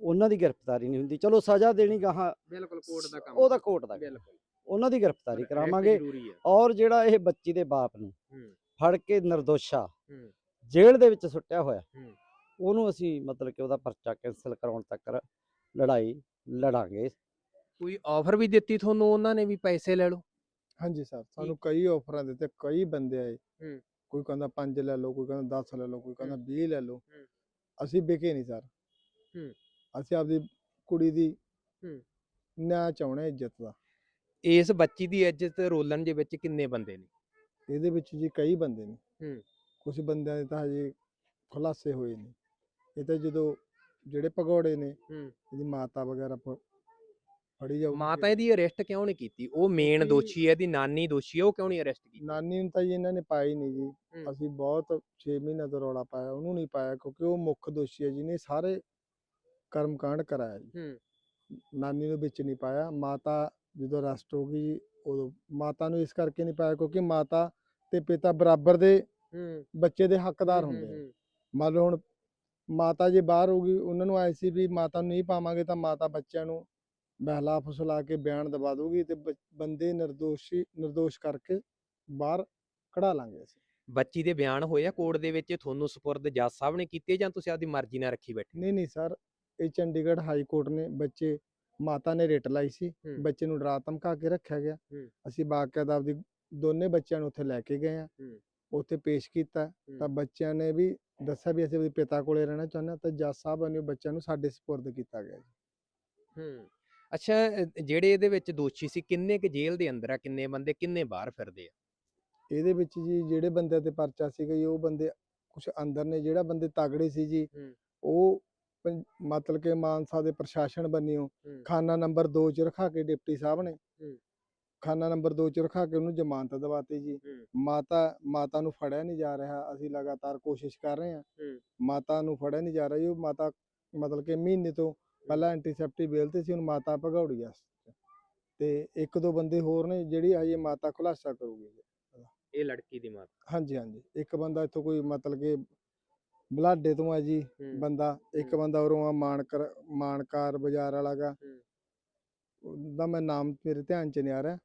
ਉਹਨਾਂ ਦੀ ਗ੍ਰਿਫਤਾਰੀ ਨਹੀਂ ਹੁੰਦੀ ਚਲੋ ਸਜ਼ਾ ਦੇਣੀ ਗਾਹਾਂ ਬਿਲਕੁਲ ਕੋਰਟ ਦਾ ਕੰਮ ਉਹਦਾ ਕੋਰਟ ਦਾ। ਬਿਲਕੁਲ ਉਹਨਾਂ ਦੀ ਗ੍ਰਿਫਤਾਰੀ ਕਰਾਵਾਂਗੇ ਔਰ ਜਿਹੜਾ ਇਹ ਬੱਚੀ ਦੇ ਬਾਪ ਨੂੰ ਹੂੰ। ਫੜ ਕੇ ਨਿਰਦੋਸ਼ਾ ਹੂੰ। ਜੇਲ੍ਹ ਦੇ ਵਿੱਚ ਸੁੱਟਿਆ ਹੋਇਆ ਹੂੰ। ਉਹਨੂੰ ਅਸੀਂ ਮਤਲਬ ਕਿ ਉਹਦਾ ਪਰਚਾ ਕੈਂਸਲ ਕਰਾਉਣ ਤੱਕ ਲੜਾਈ ਲੜਾਂਗੇ ਕੋਈ ਆਫਰ ਵੀ ਦਿੱਤੀ ਤੁਹਾਨੂੰ ਉਹਨਾਂ ਨੇ ਵੀ ਪੈਸੇ ਲੈ ਲਓ ਹਾਂਜੀ ਸਰ ਸਾਨੂੰ ਕਈ ਆਫਰਾਂ ਦਿੱਤੇ ਕਈ ਬੰਦੇ ਆਏ ਹੂੰ। ਕੋਈ ਕਹਿੰਦਾ 5 ਲੈ ਲਓ ਕੋਈ ਕਹਿੰਦਾ 10 ਲੈ ਲਓ ਕੋਈ ਕਹਿੰਦਾ 20 ਲੈ ਲਓ। ਅਸੀਂ ਵਿਕੇ ਨਹੀਂ ਸਰ। ਅਸੀਂ ਆਪਦੀ ਕੁੜੀ ਦੀ। ਨਿਆਂ ਚਾਹੁੰਦੇ ਇੱਜ਼ਤ ਦਾ ਇਸ ਬੱਚੀ ਦੀ ਇੱਜ਼ਤ ਰੋਲਣ ਦੇ ਵਿੱਚ ਕਿੰਨੇ ਬੰਦੇ ਨੇ ਇਹਦੇ ਵਿੱਚ ਜੀ ਕਈ ਬੰਦੇ ਨੇ ਹੂੰ। ਕੁਝ ਬੰਦਿਆਂ ਦੇ ਤਾਂ ਹਜੇ ਖੁਲਾਸੇ ਹੋਏ ਨੇ ਇਹ ਤਾਂ ਜਦੋਂ ਜਿਹੜੇ ਭਗੌੜੇ ਨੇ ਹੂੰ। ਇਹਦੀ ਮਾਤਾ ਵਗੈਰਾ ਫੜੀ ਜਾਊਗੀ ਮਾਤਾ ਇਹਦੀ ਅਰੈਸਟ ਕਿਉਂ ਨਹੀਂ ਕੀਤੀ? ਉਹ ਮੇਨ ਦੋਸ਼ੀ ਹੈ ਇਹਦੀ ਨਾਨੀ ਦੋਸ਼ੀ ਹੈ ਉਹ ਕਿਉਂ ਨਹੀਂ ਅਰੈਸਟ ਕੀਤੀ? ਨਾਨੀ ਨੂੰ ਤਾਂ ਜੀ ਇਹਨਾਂ ਨੇ ਪਾਈ ਨਹੀਂ ਜੀ। ਹੂੰ। ਅਸੀਂ ਬਹੁਤ 6 ਮਹੀਨੇ ਤੋਂ ਰੌਲਾ ਪਾਇਆ ਉਹਨੂੰ ਨਹੀਂ ਪਾਇਆ ਕਿਉਂਕਿ ਉਹ ਮੁੱਖ ਦੋਸ਼ੀ ਹੈ ਜਿਹਨੇ ਸਾਰੇ ਕਰਮਕਾਂਡ ਕਰਾਇਆ ਜੀ। ਹੂੰ। ਨਾਨੀ ਨੂੰ ਵਿੱਚ ਨਹੀਂ ਪਾਇਆ ਮਾਤਾ ਜਦੋਂ ਅਰੈਸਟ ਹੋ ਗਈ ਜੀ, ਉਦੋਂ ਮਾਤਾ ਨੂੰ ਇਸ ਕਰਕੇ ਨਹੀਂ ਪਾਇਆ ਕਿਉਂਕਿ ਮਾਤਾ ਤੇ ਪਿਤਾ ਬਰਾਬਰ ਦੇ ਹੂੰ। ਬੱਚੇ ਦੇ ਹੱਕਦਾਰ ਹੁੰਦੇ ਆ। ਮੰਨ ਲਓ ਹੁਣ ਮਾਤਾ ਜੇ ਬਾਹਰ ਹੋ ਗਈ ਉਹਨਾਂ ਨੂੰ ਆਏ ਸੀ ਵੀ ਮਾਤਾ ਨੂੰ ਨਹੀਂ ਪਾਵਾਂਗੇ ਤਾਂ ਮਾਤਾ ਬੱਚਿਆਂ ਨੂੰ ਬਹਿਲਾ ਫੁਸਲਾ ਕੇ ਬਿਆਨ ਦਬਾ ਦੂਗੀ ਤੇ ਬੰਦੇ ਨਿਰਦੋਸ਼ੀ ਨਿਰਦੋਸ਼ ਕਰਕੇ ਬਾਹਰ ਕਢਾ ਲਾਂਗੇ ਅਸੀਂ ਬੱਚੀ ਦੇ ਬਿਆਨ ਹੋਏ ਆ ਕੋਰਟ ਦੇ ਵਿੱਚ ਤੁਹਾਨੂੰ ਸਪੁਰਦ ਜੱਜ ਸਾਹਿਬ ਨੇ ਕੀਤੇ ਜਾਂ ਤੁਸੀਂ ਆਪਦੀ ਮਰਜ਼ੀ ਨਾਲ ਰੱਖੀ ਬੈਠੇ ਨਹੀਂ ਨਹੀਂ ਸਰ ਇਹ ਚੰਡੀਗੜ੍ਹ ਹਾਈ ਕੋਰਟ ਨੇ ਬੱਚੇ ਮਾਤਾ ਨੇ ਰਿਟ ਲਾਈ ਸੀ। ਬੱਚੇ ਨੂੰ ਡਰਾ ਧਮਕਾ ਕੇ ਰੱਖਿਆ ਗਿਆ। ਅਸੀਂ ਬਾਕਾਇਦਾ ਆਪਦੀ ਦੋਨੇ ਬੱਚਿਆਂ ਨੂੰ ਉੱਥੇ ਲੈ ਕੇ ਗਏ ਆ। ਉੱਥੇ ਪੇਸ਼ ਕੀਤਾ। ਤਾਂ ਬੱਚਿਆਂ ਨੇ ਵੀ ਦੱਸਿਆ ਵੀ ਅਸੀਂ ਆਪਣੇ ਪਿਤਾ ਕੋਲੇ ਰਹਿਣਾ ਚਾਹੁੰਦੇ ਤਾਂ ਜੱਜ ਸਾਹਿਬ ਨੇ ਬੱਚਿਆਂ ਨੂੰ ਸਾਡੇ ਸਪੁਰਦ ਕੀਤਾ ਗਿਆ ਜੀ ਹੂੰ ਅੱਛਾ ਜਿਹੜੇ ਇਹਦੇ ਵਿੱਚ ਦੋਸ਼ੀ ਸੀ ਕਿੰਨੇ ਕੁ ਜੇਲ੍ਹ ਦੇ ਅੰਦਰ ਆ ਕਿੰਨੇ ਬੰਦੇ ਕਿੰਨੇ ਬਾਹਰ ਫਿਰਦੇ ਆ ਇਹਦੇ ਵਿੱਚ ਜੀ ਜਿਹੜੇ ਬੰਦਿਆਂ ਤੇ ਪਰਚਾ ਸੀਗਾ ਜੀ ਉਹ ਬੰਦੇ ਕੁਝ ਅੰਦਰ ਨੇ ਜਿਹੜਾ ਬੰਦੇ ਤਗੜੇ ਸੀ ਜੀ। ਉਹ ਪੰ- ਮਤਲਬ ਕਿ ਮਾਨਸਾ ਦੇ ਪ੍ਰਸ਼ਾਸਨ ਬੰਨਿਓ ਹੂੰ। ਖਾਨਾ ਨੰਬਰ 2 ਚ ਰਖਾ ਕੇ ਡਿਪਟੀ ਸਾਹਿਬ ਨੇ ਹੂੰ। ਖਾਨਾ ਨੰਬਰ 2 ਚ ਰਖਾ ਕੇ ਉਹਨੂੰ ਜ਼ਮਾਨਤ ਦਿਵਾਤੀ ਜੀ ਹੂੰ। ਮਾਤਾ ਮਾਤਾ ਨੂੰ ਫੜਿਆ ਨਹੀਂ ਜਾ ਰਿਹਾ ਅਸੀਂ ਲਗਾਤਾਰ ਕੋਸ਼ਿਸ਼ ਕਰ ਰਹੇ ਹਾਂ ਹੂੰ। ਮਾਤਾ ਨੂੰ ਫੜਿਆ ਨਹੀਂ ਜਾ ਰਿਹਾ ਜੀ ਉਹ ਮਾਤਾ ਮਤਲਬ ਕਿ ਮਹੀਨੇ ਤੋਂ ਪਹਿਲਾਂ ਐਂਟੀਸੈਪਟੀ ਬੇਲ ਤੇ ਸੀ ਹੁਣ ਮਾਤਾ ਭਗੌੜੀ ਆ ਤੇ ਇੱਕ ਦੋ ਬੰਦੇ ਹੋਰ ਨੇ ਜਿਹੜੀ ਹਜੇ ਮਾਤਾ ਖੁਲਾਸਾ ਕਰੂਗੀ। ਇਹ ਲੜਕੀ ਦੀ ਮਾਤਾ ਹਾਂਜੀ ਹਾਂਜੀ ਇੱਕ ਬੰਦਾ ਇੱਥੋਂ ਕੋਈ ਮਤਲਬ ਕਿ ਬਲਾਡੇ ਤੋਂ ਆ ਜੀ। ਬੰਦਾ ਇੱਕ। ਬੰਦਾ ਉਰੋਂ ਆ ਮਾਨਕਰ ਮਾਨਕਾਰ ਬਾਜ਼ਾਰ ਵਾਲਾ ਗਾ ਹੂੰ। ਉਹਦਾ ਮੈਂ ਨਾਮ ਮੇਰੇ ਧਿਆਨ ਚ ਨਹੀਂ ਆ ਰਿਹਾ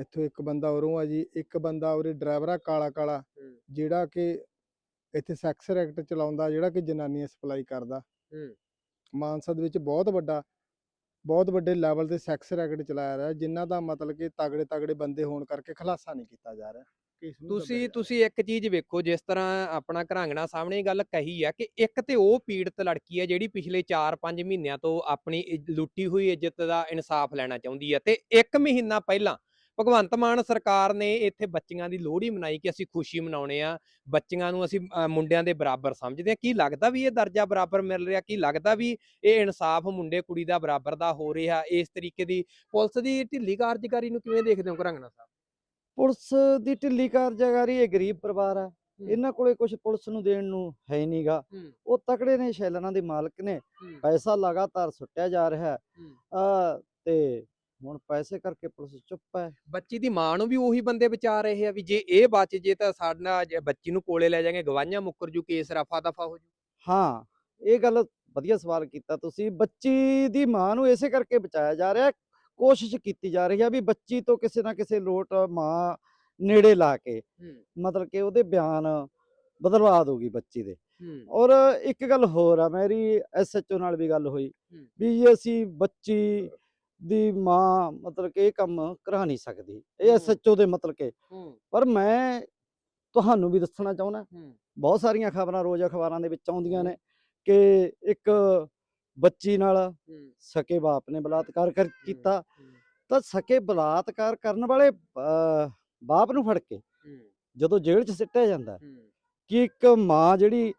ਇੱਥੋਂ ਇੱਕ ਬੰਦਾ ਉਰੋਂ ਆ ਜੀ ਇੱਕ ਬੰਦਾ ਉਰੇ ਡਰਾਈਵਰ ਆ ਕਾਲਾ ਕਾਲਾ। ਜਿਹੜਾ ਕਿ ਇੱਥੇ ਸੈਕਸ ਰੈਕਟ ਚਲਾਉਂਦਾ ਜਿਹੜਾ ਕਿ ਜਨਾਨੀਆਂ ਸਪਲਾਈ ਕਰਦਾ। ਮਾਨਸਾ ਦੇ ਵਿੱਚ ਬਹੁਤ ਵੱਡਾ ਬਹੁਤ ਵੱਡੇ ਲੈਵਲ ਤੇ ਸੈਕਸ ਰੈਕਟ ਚਲਾਇਆ ਰਿਹਾ ਜਿਨ੍ਹਾਂ ਦਾ ਮਤਲਬ ਕਿ ਤਗੜੇ ਤਗੜੇ ਬੰਦੇ ਹੋਣ ਕਰਕੇ ਖਲਾਸਾ ਨਹੀਂ ਕੀਤਾ ਜਾ ਰਿਹਾ। ਤੁਸੀਂ ਤੁਸੀਂ ਇੱਕ ਚੀਜ਼ ਵੇਖੋ ਜਿਸ ਤਰ੍ਹਾਂ ਆਪਣਾ ਘਰਾਂਗਣਾ ਸਾਹਮਣੇ ਗੱਲ ਕਹੀ ਆ ਕਿ ਇੱਕ ਤੇ ਉਹ ਪੀੜਤ ਲੜਕੀ ਹੈ ਜਿਹੜੀ ਪਿਛਲੇ 4-5 ਮਹੀਨਿਆਂ ਤੋਂ ਆਪਣੀ ਲੁੱਟੀ ਹੋਈ ਇੱਜ਼ਤ ਦਾ ਇਨਸਾਫ ਲੈਣਾ ਚਾਹੁੰਦੀ ਹੈ ਤੇ ਇੱਕ ਮਹੀਨਾ ਪਹਿਲਾਂ ਭਗਵੰਤ ਮਾਨ ਸਰਕਾਰ ਨੇ ਇੱਥੇ ਬੱਚੀਆਂ ਦੀ ਲੋਹੜੀ ਮਨਾਈ ਕਿ ਅਸੀਂ ਖੁਸ਼ੀ ਮਨਾਉਣੇ ਆ ਬੱਚੀਆਂ ਨੂੰ ਅਸੀਂ ਮੁੰਡਿਆਂ ਦੇ ਬਰਾਬਰ ਸਮਝਦੇ ਆ। ਕੀ ਲੱਗਦਾ ਵੀ ਇਹ ਦਰਜਾ ਬਰਾਬਰ ਮਿਲ ਰਿਹਾ? ਕੀ ਲੱਗਦਾ ਵੀ ਇਹ ਇਨਸਾਫ ਮੁੰਡੇ ਕੁੜੀ ਦਾ ਬਰਾਬਰ ਦਾ ਹੋ ਰਿਹਾ? ਇਸ ਤਰੀਕੇ ਦੀ ਪੁਲਿਸ ਦੀ ਢਿੱਲੀ ਕਾਰਜਕਾਰੀ ਨੂੰ ਕਿਵੇਂ ਦੇਖਦੇ ਹੋ ਘਰਾਂਗਣਾ ਸਾਹਿਬ? ਪੁਲਿਸ ਦੀ ਢਿੱਲੀ ਕਾਰਜਕਾਰੀ ਇਹ ਗਰੀਬ ਪਰਿਵਾਰ ਆ। ਇਹਨਾਂ ਕੋਲੇ ਕੁਝ ਪੁਲਿਸ ਨੂੰ ਦੇਣ ਨੂੰ ਹੈ ਨਹੀਂਗਾ ਉਹ ਤਕੜੇ ਨੇ ਸ਼ੈਲਰਾਂ ਦੇ ਮਾਲਕ ਨੇ। ਪੈਸਾ ਲਗਾਤਾਰ ਸੁੱਟਿਆ ਜਾ ਰਿਹਾ। ਆ ਤੇ ਹੁਣ ਪੈਸੇ ਕਰਕੇ ਪੁਲਿਸ ਚੁੱਪ ਹੈ ਬੱਚੀ ਦੀ ਮਾਂ ਨੂੰ ਵੀ ਉਹੀ ਬੰਦੇ ਬਚਾ ਰਹੇ ਆ ਵੀ ਜੇ ਇਹ ਬਚ ਜੇ ਤਾਂ ਸਾਡਾ ਜੇ ਬੱਚੀ ਨੂੰ ਕੋਲੇ ਲੈ ਜਾਗੇ ਗਵਾਹੀਆਂ ਮੁੱਕਰ ਜੂ ਕੇਸ ਰਫਾ ਦਫਾ ਹੋ ਜੂ ਹਾਂ ਇਹ ਗੱਲ ਵਧੀਆ ਸਵਾਲ ਕੀਤਾ ਤੁਸੀਂ ਬੱਚੀ ਦੀ ਮਾਂ ਨੂੰ ਇਸੇ ਕਰਕੇ ਬਚਾਇਆ ਜਾ ਰਿਹਾ। ਕੋਸ਼ਿਸ਼ ਕੀਤੀ ਜਾ ਰਹੀ ਹੈ ਵੀ ਬੱਚੀ ਤੋਂ ਕਿਸੇ ਨਾ ਕਿਸੇ ਲੋਟ ਮਾਂ ਨੇੜੇ ਲਾ ਕੇ ਮਤਲਬ ਕਿ ਉਹਦੇ ਬਿਆਨ ਬਦਲਵਾ ਦੂਗੀ ਬੱਚੀ ਦੇ ਔਰ ਇੱਕ ਗੱਲ ਹੋਰ ਆ ਮੇਰੀ ਐਸਐਚਓ ਨਾਲ ਵੀ ਗੱਲ ਹੋਈ। ਵੀ ਜੇ ਅਸੀਂ ਬੱਚੀ ਦੀ ਮਾਂ ਮਤਲਬ ਕਿ ਇਹ ਕੰਮ ਕਰਾ ਨਹੀਂ ਸਕਦੀ। ਇਹ। ਐਸਐਚਓ ਦੇ ਮਤਲਬ ਕਿ। ਪਰ ਮੈਂ ਤੁਹਾਨੂੰ ਵੀ ਦੱਸਣਾ ਚਾਹੁੰਦਾ ਬਹੁਤ ਸਾਰੀਆਂ ਖਬਰਾਂ ਰੋਜ਼ ਅਖਬਾਰਾਂ ਦੇ ਵਿੱਚ ਆਉਂਦੀਆਂ ਨੇ ਕਿ ਇੱਕ ਬੱਚੀ ਨਾਲ ਸਕੇ ਬਾਪ ਨੇ ਬਲਾਤਕਾਰ ਕਰ ਕੀਤਾ। ਤਾਂ ਸਕੇ ਬਲਾਤਕਾਰ ਕਰਨ ਵਾਲੇ ਬਾਪ ਨੂੰ ਫੜ ਕੇ ਜਦੋਂ ਜੇਲ੍ਹ 'ਚ ਸਿੱਟਿਆ ਜਾਂਦਾ ਕਿ ਇੱਕ ਮਾਂ ਜਿਹੜੀ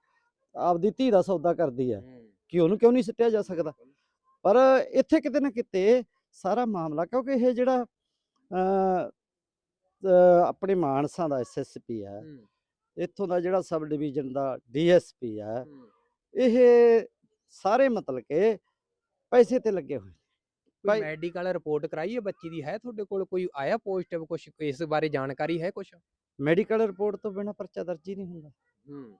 ਆਪਦੀ ਧੀ ਦਾ ਸੌਦਾ ਕਰਦੀ ਹੈ ਕਿ ਉਹਨੂੰ ਕਿਉਂ ਨਹੀਂ ਸਿੱਟਿਆ ਜਾ ਸਕਦਾ? ਪਰ ਇੱਥੇ ਕਿਤੇ ਨਾ ਕਿਤੇ ਸਾਰਾ ਮਾਮਲਾ ਕਿਉਂਕਿ ਇਹ ਜਿਹੜਾ ਆਪਣੇ ਮਾਨਸਾ ਦਾ ਐਸਐਸਪੀ ਹੈ ਇੱਥੋਂ ਦਾ ਜਿਹੜਾ ਸਬ ਡਿਵੀਜ਼ਨ ਦਾ ਡੀਐਸਪੀ ਹੈ ਇਹ ਸਾਰੇ ਮਤਲਬ ਕਿ ਪੈਸੇ ਤੇ ਲੱਗੇ ਹੋਏ। ਕੋਈ ਮੈਡੀਕਲ ਰਿਪੋਰਟ ਕਰਾਈ ਹੈ ਬੱਚੀ ਦੀ ਹੈ ਤੁਹਾਡੇ ਕੋਲ? ਕੋਈ ਆਇਆ ਪੋਜ਼ਿਟਿਵ ਕੁਝ ਇਸ ਬਾਰੇ ਜਾਣਕਾਰੀ ਹੈ ਕੁਝ ਮੈਡੀਕਲ ਰਿਪੋਰਟ ਤੋਂ ਬਿਨਾ ਪਰਚਾ ਦਰਜ ਹੀ ਨਹੀਂ ਹੁੰਦਾ। ਹੂੰ।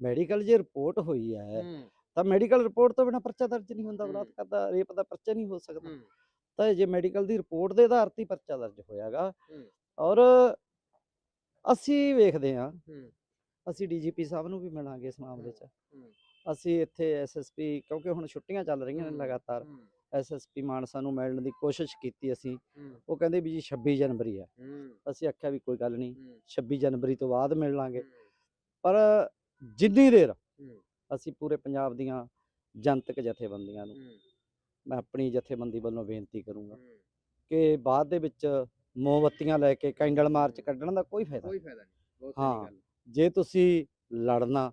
ਮੈਡੀਕਲ ਜੇ ਰਿਪੋਰਟ ਹੋਈ ਹੂੰ। ਤਾਂ ਮੈਡੀਕਲ ਰਿਪੋਰਟ ਤੋਂ ਬਿਨਾ ਪਰਚਾ ਦਰਜ ਨਹੀਂ ਹੁੰਦਾ। ਬਲਾਤਕਾਰ ਦਾ ਰੇਪ ਦਾ ਪਰਚਾ ਨਹੀਂ ਹੋ ਸਕਦਾ। ਤਾਂ ਜੇ ਮੈਡੀਕਲ ਦੀ ਰਿਪੋਰਟ ਦੇ ਆਧਾਰ ਤੇ ਪਰਚਾ ਦਰਜ ਹੋਇਆਗਾ। ਔਰ ਅਸੀਂ ਵੇਖਦੇ ਹਾਂ। ਅਸੀਂ ਡੀਜੀਪੀ ਸਾਹਿਬ ਨੂੰ ਵੀ ਮਿਲਾਂਗੇ ਇਸ ਮਾਮਲੇ 'ਚ। ਅਸੀਂ ਇੱਥੇ ਐਸਐਸਪੀ ਕਿਉਂਕਿ ਹੁਣ ਛੁੱਟੀਆਂ ਚੱਲ ਰਹੀਆਂ ਨੇ। ਲਗਾਤਾਰ। ਐਸਐਸਪੀ ਮਾਨਸਾ ਨੂੰ ਮਿਲਣ ਦੀ ਕੋਸ਼ਿਸ਼ ਕੀਤੀ ਅਸੀਂ। ਉਹ ਕਹਿੰਦੇ ਵੀ ਜੀ 26 ਜਨਵਰੀ ਹੂੰ। ਅਸੀਂ ਆਖਿਆ ਵੀ ਕੋਈ ਗੱਲ ਨਹੀਂ ਹੂੰ। 26 ਜਨਵਰੀ ਤੋਂ ਬਾਅਦ ਮਿਲ ਲਾਂਗੇ। ਪਰ ਜਿੰਨੀ ਦੇਰ ਅਸੀਂ ਪੂਰੇ ਪੰਜਾਬ ਦੀਆਂ ਜਨਤਕ ਜਥੇਬੰਦੀਆਂ ਨੂੰ ਮੈਂ ਆਪਣੀ ਜਥੇਬੰਦੀ ਵੱਲੋਂ ਬੇਨਤੀ ਕਰੂੰਗਾ ਕਿ ਬਾਅਦ ਦੇ ਵਿੱਚ ਮੋਮਬੱਤੀਆਂ ਲੈ ਕੇ ਕੈਂਡਲ ਮਾਰਚ ਕੱਢਣ ਦਾ ਕੋਈ ਫਾਇਦਾ ਕੋਈ। ਫਾਇਦਾ ਨਹੀਂ ਬਹੁਤ ਹਾਂ। ਜੇ ਤੁਸੀਂ ਲੜਨਾ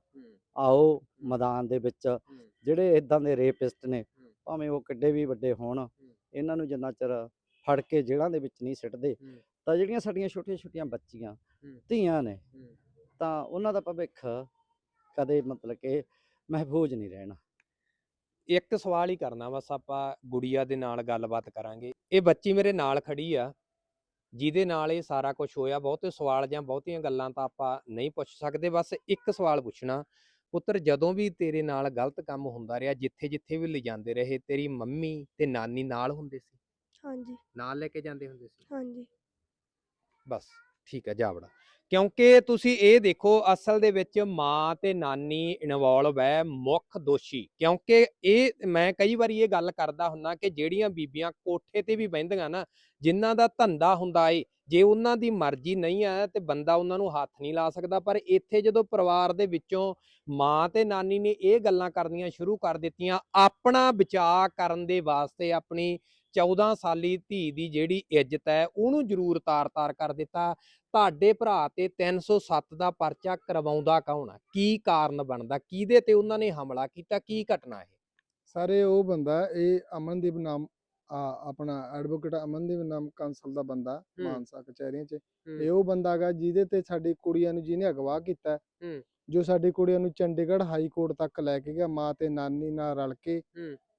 ਆਓ ਮੈਦਾਨ ਦੇ ਵਿੱਚ ਜਿਹੜੇ ਇਦਾਂ ਦੇ ਰੇਪਿਸਟ ਨੇ। ਭਾਵੇਂ ਉਹ ਕਿੱਡੇ ਵੀ ਵੱਡੇ ਹੋਣ ਇਹਨਾਂ ਨੂੰ ਜਿੰਨਾ ਚਿਰ ਫੜ ਕੇ ਜੇਲ੍ਹਾਂ ਦੇ ਵਿੱਚ ਨਹੀਂ ਸਿੱਟਦੇ। ਤਾਂ ਜਿਹੜੀਆਂ ਸਾਡੀਆਂ ਛੋਟੀਆਂ ਛੋਟੀਆਂ ਬੱਚੀਆਂ। ਧੀਆਂ ਨੇ ਤਾਂ ਉਹਨਾਂ ਦਾ ਭਵਿੱਖ ਕਦੇ ਮਤਲਬ ਕਿ ਮਹਿਫੂਜ਼ ਨਹੀਂ ਰਹਿਣਾ। ਇੱਕ ਸਵਾਲ ਹੀ ਕਰਨਾ ਬਸ ਆਪਾਂ ਗੁੜੀਆ ਦੇ ਨਾਲ ਗੱਲਬਾਤ ਕਰਾਂਗੇ। ਇਹ ਬੱਚੀ ਮੇਰੇ ਨਾਲ ਖੜੀ ਆ ਜਿਹਦੇ ਨਾਲ ਇਹ ਸਾਰਾ ਕੁਝ ਹੋਇਆ ਬਹੁਤੇ ਸਵਾਲ ਜਾਂ ਬਹੁਤੀਆਂ ਗੱਲਾਂ ਤਾਂ ਆਪਾਂ ਨਹੀਂ ਪੁੱਛ ਸਕਦੇ ਬਸ ਇੱਕ ਸਵਾਲ ਪੁੱਛਣਾ। ਪੁੱਤਰ ਜਦੋਂ ਵੀ ਤੇਰੇ ਨਾਲ ਗਲਤ ਕੰਮ ਹੁੰਦਾ ਰਿਹਾ ਜਿੱਥੇ ਜਿੱਥੇ ਵੀ ਲਿਜਾਂਦੇ ਰਹੇ ਤੇਰੀ ਮੰਮੀ ਤੇ ਨਾਨੀ ਨਾਲ ਹੁੰਦੇ ਸੀ? ਹਾਂਜੀ। ਨਾਲ ਲੈ ਕੇ ਜਾਂਦੇ ਹੁੰਦੇ ਸੀ? ਹਾਂਜੀ। ਬਸ ਠੀਕ ਹੈ ਜਾਵੜਾ ਕਿਉਂਕਿ ਤੁਸੀਂ ਇਹ ਦੇਖੋ, ਅਸਲ ਦੇ ਵਿੱਚ ਮਾਂ ਤੇ ਨਾਨੀ ਇਨਵੋਲਵ ਹੈ, ਮੁੱਖ ਦੋਸ਼ੀ। ਕਿਉਂਕਿ ਇਹ, ਮੈਂ ਕਈ ਵਾਰੀ ਇਹ ਗੱਲ ਕਰਦਾ ਹੁੰਨਾ ਕਿ ਜਿਹੜੀਆਂ ਬੀਬੀਆਂ ਕੋਠੇ ਤੇ ਵੀ ਬਹਿੰਦੀਆਂ ਨਾ, ਜਿਨ੍ਹਾਂ ਦਾ ਧੰਦਾ ਹੁੰਦਾ ਏ, ਜੇ ਉਹਨਾਂ ਦੀ ਮਰਜ਼ੀ ਨਹੀਂ ਆ ਤੇ ਬੰਦਾ ਉਹਨਾਂ ਨੂੰ ਹੱਥ ਨਹੀਂ ਲਾ ਸਕਦਾ, ਪਰ ਇੱਥੇ ਜਦੋਂ ਪਰਿਵਾਰ ਦੇ ਵਿੱਚੋਂ ਮਾਂ ਤੇ ਨਾਨੀ ਨੇ ਇਹ ਗੱਲਾਂ ਕਰਨੀਆਂ ਸ਼ੁਰੂ ਕਰ ਦਿੱਤੀਆਂ, ਆਪਣਾ ਬਚਾਅ ਕਰਨ ਦੇ ਵਾਸਤੇ ਆਪਣੀ 14 ਸਾਲੀ ਧੀ ਦੀ ਜਿਹੜੀ ਇੱਜ਼ਤ ਹੈ ਉਹਨੂੰ ਜ਼ਰੂਰ ਤਾਰ-ਤਾਰ ਕਰ ਦਿੱਤਾ ਤੁਹਾਡੇ ਭਰਾ ਤੇ 307 ਦਾ ਪਰਚਾ ਕਰਵਾਉਂਦਾ ਕੌਣ ਆ ਕੀ ਕਾਰਨ ਬਣਦਾ ਕਿਹਦੇ ਤੇ ਉਹਨਾਂ ਨੇ ਹਮਲਾ ਕੀਤਾ ਕੀ ਘਟਨਾ ਹੈ ਸਾਰੇ ਉਹ ਬੰਦਾ ਇਹ ਅਮਨਦੀਪ ਨਾਮ ਆ ਆਪਣਾ ਐਡਵੋਕੇਟ ਅਮਨਦੀਪ ਨਾਮ ਕਾਂਸਲ ਦਾ ਬੰਦਾ ਹੂੰ। ਮਾਨਸਾ ਕਚਹਿਰੀਆਂ 'ਚ ਹੂੰ। ਇਹ ਉਹ ਬੰਦਾ ਜਿਹਦੇ ਤੇ ਸਾਡੀ ਕੁੜੀਆਂ ਨੂੰ ਜਿਹਨੇ ਅਗਵਾ ਕੀਤਾ ਹੂੰ। ਜੋ ਸਾਡੀ ਕੁੜੀਆਂ ਨੂੰ ਚੰਡੀਗੜ੍ਹ ਹਾਈ ਕੋਰਟ ਤੱਕ ਲੈ ਕੇ ਗਿਆ ਮਾਂ ਤੇ ਨਾਨੀ ਨਾਲ ਰਲ ਕੇ।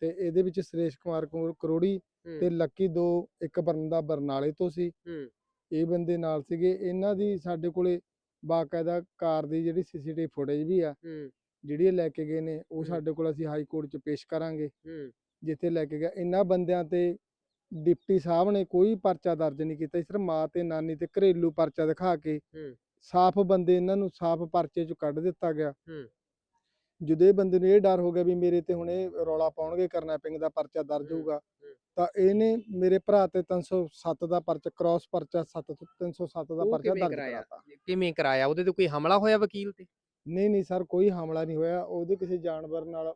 ਤੇ ਇਹਦੇ ਵਿੱਚ ਸੁਰੇਸ਼ ਕੁਮਾਰ ਕਰੋ- ਕਰੋੜੀ ਤੇ ਲੱਕੀ ਦੋ ਇੱਕ ਬੰਦਾ ਬਰਨਾਲੇ ਤੋਂ ਸੀ। ਇਹ ਬੰਦੇ ਨਾਲ ਸੀਗੇ ਇਹਨਾਂ ਦੀ ਸਾਡੇ ਕੋਲੇ ਬਾਕਾਇਦਾ ਕਾਰ ਦੀ ਜਿਹੜੀ ਸੀਸੀਟੀਵੀ ਫੁਟੇਜ ਵੀ ਆ ਜਿਹੜੀ ਇਹ ਲੈ ਕੇ ਗਏ ਨੇ ਉਹ। ਸਾਡੇ ਕੋਲ ਅਸੀਂ ਹਾਈ ਕੋਰਟ 'ਚ ਪੇਸ਼ ਕਰਾਂਗੇ ਜਿੱਥੇ ਲੈ ਕੇ ਗਿਆ ਇਹਨਾਂ ਬੰਦਿਆਂ ਤੇ ਡਿਪਟੀ ਸਾਹਿਬ ਨੇ ਕੋਈ ਪਰਚਾ ਦਰਜ ਨਹੀਂ ਕੀਤਾ ਸਿਰਫ ਮਾਂ ਤੇ ਨਾਨੀ ਤੇ ਘਰੇਲੂ ਪਰਚਾ ਦਿਖਾ ਕੇ। ਸਾਫ਼ ਬੰਦੇ ਇਹਨਾਂ ਨੂੰ ਸਾਫ਼ ਪਰਚੇ ਚੋਂ ਕੱਢ ਦਿੱਤਾ ਗਿਆ ਹੂੰ। ਜਦੋਂ ਇਹ ਬੰਦੇ ਨੂੰ ਇਹ ਡਰ ਹੋ ਗਿਆ ਵੀ ਮੇਰੇ ਤੇ ਹੁਣ ਇਹ ਰੌਲਾ ਪਾਉਣਗੇ ਕਰਨੈਪਿੰਗ ਦਾ ਪਰਚਾ ਦਰਜ। ਹੋਊਗਾ ਤਾਂ ਇਹਨੇ ਮੇਰੇ ਭਰਾ ਤੇ 307 ਦਾ ਪਰਚਾ ਕ੍ਰਾਸ ਪਰਚਾ 7 307 ਦਾ ਪਰਚਾ ਦਰਜ ਕਰਾਇਆ? ਕਰਾਤਾ ਕਿਵੇਂ ਕਰਾਇਆ ਉਹਦੇ ਤੇ ਕੋਈ ਹਮਲਾ ਹੋਇਆ ਵਕੀਲ ਤੇ ਨਹੀਂ ਨਹੀਂ ਸਰ ਕੋਈ ਹਮਲਾ ਨਹੀਂ ਹੋਇਆ ਉਹਦੇ ਕਿਸੇ ਜਾਨਵਰ ਨਾਲ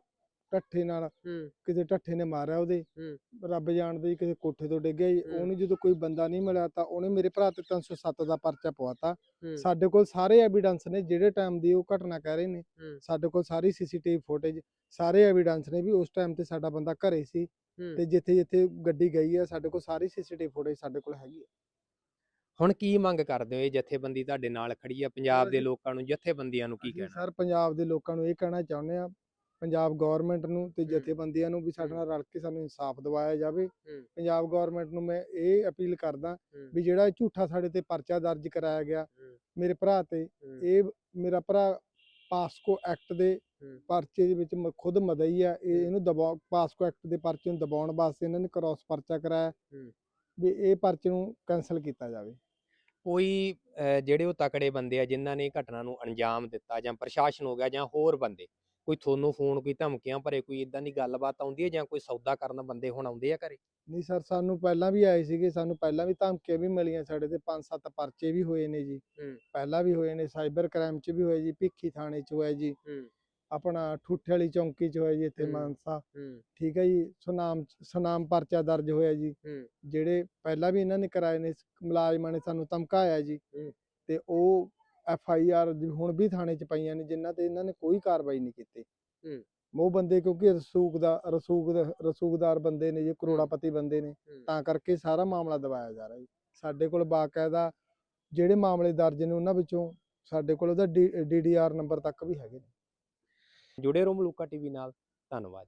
ਢੱਠੇ ਨਾਲ ਹੂੰ ਕਿਸੇ ਢੱਠੇ ਨੇ ਮਾਰਿਆ ਉਹਦੇ ਹੂੰ। ਰੱਬ ਜਾਣਦਾ ਜੀ ਕਿਸੇ ਕੋਠੇ ਤੋਂ ਡਿੱਗਿਆ ਜੀ ਹੂੰ। ਉਹਨੂੰ ਜਦੋਂ ਕੋਈ ਬੰਦਾ ਨਹੀਂ ਮਿਲਿਆ ਤਾਂ ਉਹਨੇ ਮੇਰੇ ਭਰਾ ਤੇ 307 ਦਾ ਪਰਚਾ ਪਵਾਤਾ ਹੂੰ। ਸਾਡੇ ਕੋਲ ਸਾਰੇ ਐਵੀਡੈਂਸ ਨੇ ਜਿਹੜੇ ਟਾਈਮ ਦੀ ਉਹ ਘਟਨਾ ਕਹਿ ਰਹੇ ਨੇ ਹੂੰ। ਸਾਡੇ ਕੋਲ ਸਾਰੀ ਸੀਸੀਟੀਵੀ ਫੁਟੇਜ ਸਾਰੇ ਐਵੀਡੈਂਸ ਨੇ ਵੀ ਉਸ ਟਾਈਮ ਤੇ ਸਾਡਾ ਬੰਦਾ ਘਰੇ ਸੀ ਹੂੰ। ਤੇ ਜਿੱਥੇ ਜਿੱਥੇ ਗੱਡੀ ਗਈ ਹੈ ਸਾਡੇ ਕੋਲ ਸਾਰੀ ਸੀਸੀਟੀਵੀ ਫੁਟੇਜ ਸਾਡੇ ਕੋਲ ਹੈਗੀ ਹੈ ਹੁਣ ਕੀ ਮੰਗ ਕਰਦੇ ਹੋ ਇਹ ਜਥੇਬੰਦੀ ਤੁਹਾਡੇ ਨਾਲ ਖੜੀ ਆ ਪੰਜਾਬ ਦੇ ਲੋਕਾਂ ਨੂੰ ਜਥੇਬੰਦੀਆਂ ਨੂੰ ਕੀ ਅਸੀਂ ਕਹਿਣਾ ਸਰ ਪੰਜਾਬ ਦੇ ਲੋਕਾਂ ਨੂੰ ਇਹ ਕਹਿਣਾ ਚਾਹੁੰਦੇ ਆ ਪੰਜਾਬ ਗਵਰਨਮੈਂਟ ਨੂੰ ਤੇ। ਜਥੇਬੰਦੀਆਂ ਨੂੰ ਵੀ ਸਾਡੇ। ਨਾਲ ਰਲ ਕੇ ਸਾਨੂੰ ਇਨਸਾਫ ਦਿਵਾਇਆ ਜਾਵੇ। ਪੰਜਾਬ ਗਵਰਨਮੈਂਟ ਨੂੰ ਮੈਂ ਇਹ ਅਪੀਲ ਕਰਦਾ। ਵੀ ਜਿਹੜਾ ਝੂਠਾ ਸਾਡੇ ਤੇ ਪਰਚਾ ਦਰਜ ਕਰਾਇਆ ਗਿਆ। ਮੇਰੇ ਭਰਾ ਤੇ। ਇਹ ਮੇਰਾ ਭਰਾ ਪਾਸਕੋ ਐਕਟ ਦੇ। ਪਰਚੇ ਦੇ ਵਿੱਚ ਖੁਦ ਮਦਈ ਆ ਇਹ। ਇਹਨੂੰ ਦਬਾ ਪਾਸਕੋ ਐਕਟ ਦੇ ਪਰਚੇ ਨੂੰ ਦਬਾਉਣ ਵਾਸਤੇ ਇਹਨਾਂ ਨੇ ਕ੍ਰਾਸ ਪਰਚਾ ਕਰਾਇਆ। ਵੀ ਇਹ ਪਰਚੇ ਨੂੰ ਕੈਨਸਲ ਕੀਤਾ ਜਾਵੇ ਕੋਈ ਜਿਹੜੇ ਉਹ ਤਕੜੇ ਬੰਦੇ ਆ ਜਿਨ੍ਹਾਂ ਨੇ ਘਟਨਾ ਨੂੰ ਅੰਜਾਮ ਦਿੱਤਾ ਜਾਂ ਪ੍ਰਸ਼ਾਸਨ ਹੋ ਗਿਆ ਜਾਂ ਹੋਰ ਬੰਦੇ ਕੋਈ ਤੁਹਾਨੂੰ ਫੋਨ ਕੋਈ ਧਮਕੀਆਂ ਭਰੇ ਕੋਈ ਇਦਾਂ ਦੀ ਗੱਲਬਾਤ ਆਉਂਦੀ ਹੈ ਜਾਂ ਕੋਈ ਸੌਦਾ ਕਰਨ ਬੰਦੇ ਹੁਣ ਆਉਂਦੇ ਆ ਘਰੇ? ਨਹੀਂ ਸਰ ਸਾਨੂੰ ਪਹਿਲਾਂ ਵੀ ਆਏ ਸੀਗੇ ਸਾਨੂੰ ਪਹਿਲਾਂ ਵੀ ਧਮਕੀਆਂ ਵੀ ਮਿਲੀਆਂ ਸਾਡੇ ਤੇ ਪੰਜ ਸੱਤ ਪਰਚੇ ਵੀ ਹੋਏ ਨੇ ਜੀ। ਹੂੰ। ਪਹਿਲਾਂ ਵੀ ਹੋਏ ਨੇ ਸਾਈਬਰ ਕ੍ਰਾਈਮ 'ਚ ਵੀ ਹੋਏ ਜੀ ਭਿੱਖੀ ਥਾਣੇ 'ਚ ਹੋਇਆ ਜੀ। ਹੂੰ। ਆਪਣਾ ਠੂਠੇ ਵਾਲੀ ਚੌਂਕੀ 'ਚ ਹੋਇਆ ਜੀ ਇੱਥੇ। ਮਾਨਸਾ। ਹੂੰ। ਠੀਕ ਹੈ ਜੀ ਸੁਨਾਮ ਸੁਨਾਮ ਪਰਚਾ ਦਰਜ ਹੋਇਆ ਜੀ। ਹੂੰ। ਜਿਹੜੇ ਪਹਿਲਾਂ ਵੀ ਇਹਨਾਂ ਨੇ ਕਰਾਏ ਨੇ ਮੁਲਾਜ਼ਮਾਂ ਨੇ ਸਾਨੂੰ ਧਮਕਾਇਆ ਜੀ। ਹੂੰ। ਤੇ ਉਹ ਐਫ ਆਈ ਆਰ ਹੁਣ ਵੀ ਥਾਣੇ 'ਚ ਪਈਆਂ ਨੇ ਜਿਨ੍ਹਾਂ ਤੇ ਇਹਨਾਂ ਨੇ ਕੋਈ ਕਾਰਵਾਈ ਨਹੀਂ ਕੀਤੀ। ਹੂੰ। ਉਹ ਬੰਦੇ ਕਿਉਂਕਿ ਰਸੂਖ ਦਾ ਰਸੂਖ ਦਾ ਰਸੂਖਦਾਰ ਬੰਦੇ ਨੇ ਜੀ ਕਰੋੜਾਪਤੀ ਬੰਦੇ ਨੇ। ਤਾਂ ਕਰਕੇ ਸਾਰਾ ਮਾਮਲਾ ਦਬਾਇਆ ਜਾ ਰਿਹਾ ਜੀ। ਸਾਡੇ ਕੋਲ ਬਾਕਾਇਦਾ ਜਿਹੜੇ ਮਾਮਲੇ ਦਰਜ ਨੇ ਉਹਨਾਂ ਵਿੱਚੋਂ ਸਾਡੇ ਕੋਲ ਉਹਦਾ ਡੀ ਡੀ ਆਰ ਨੰਬਰ ਤੱਕ ਵੀ ਹੈਗੇ ਨੇ। ਜੁੜੇ ਰਹੋ ਮਲੂਕਾ ਟੀਵੀ ਨਾਲ ਧੰਨਵਾਦ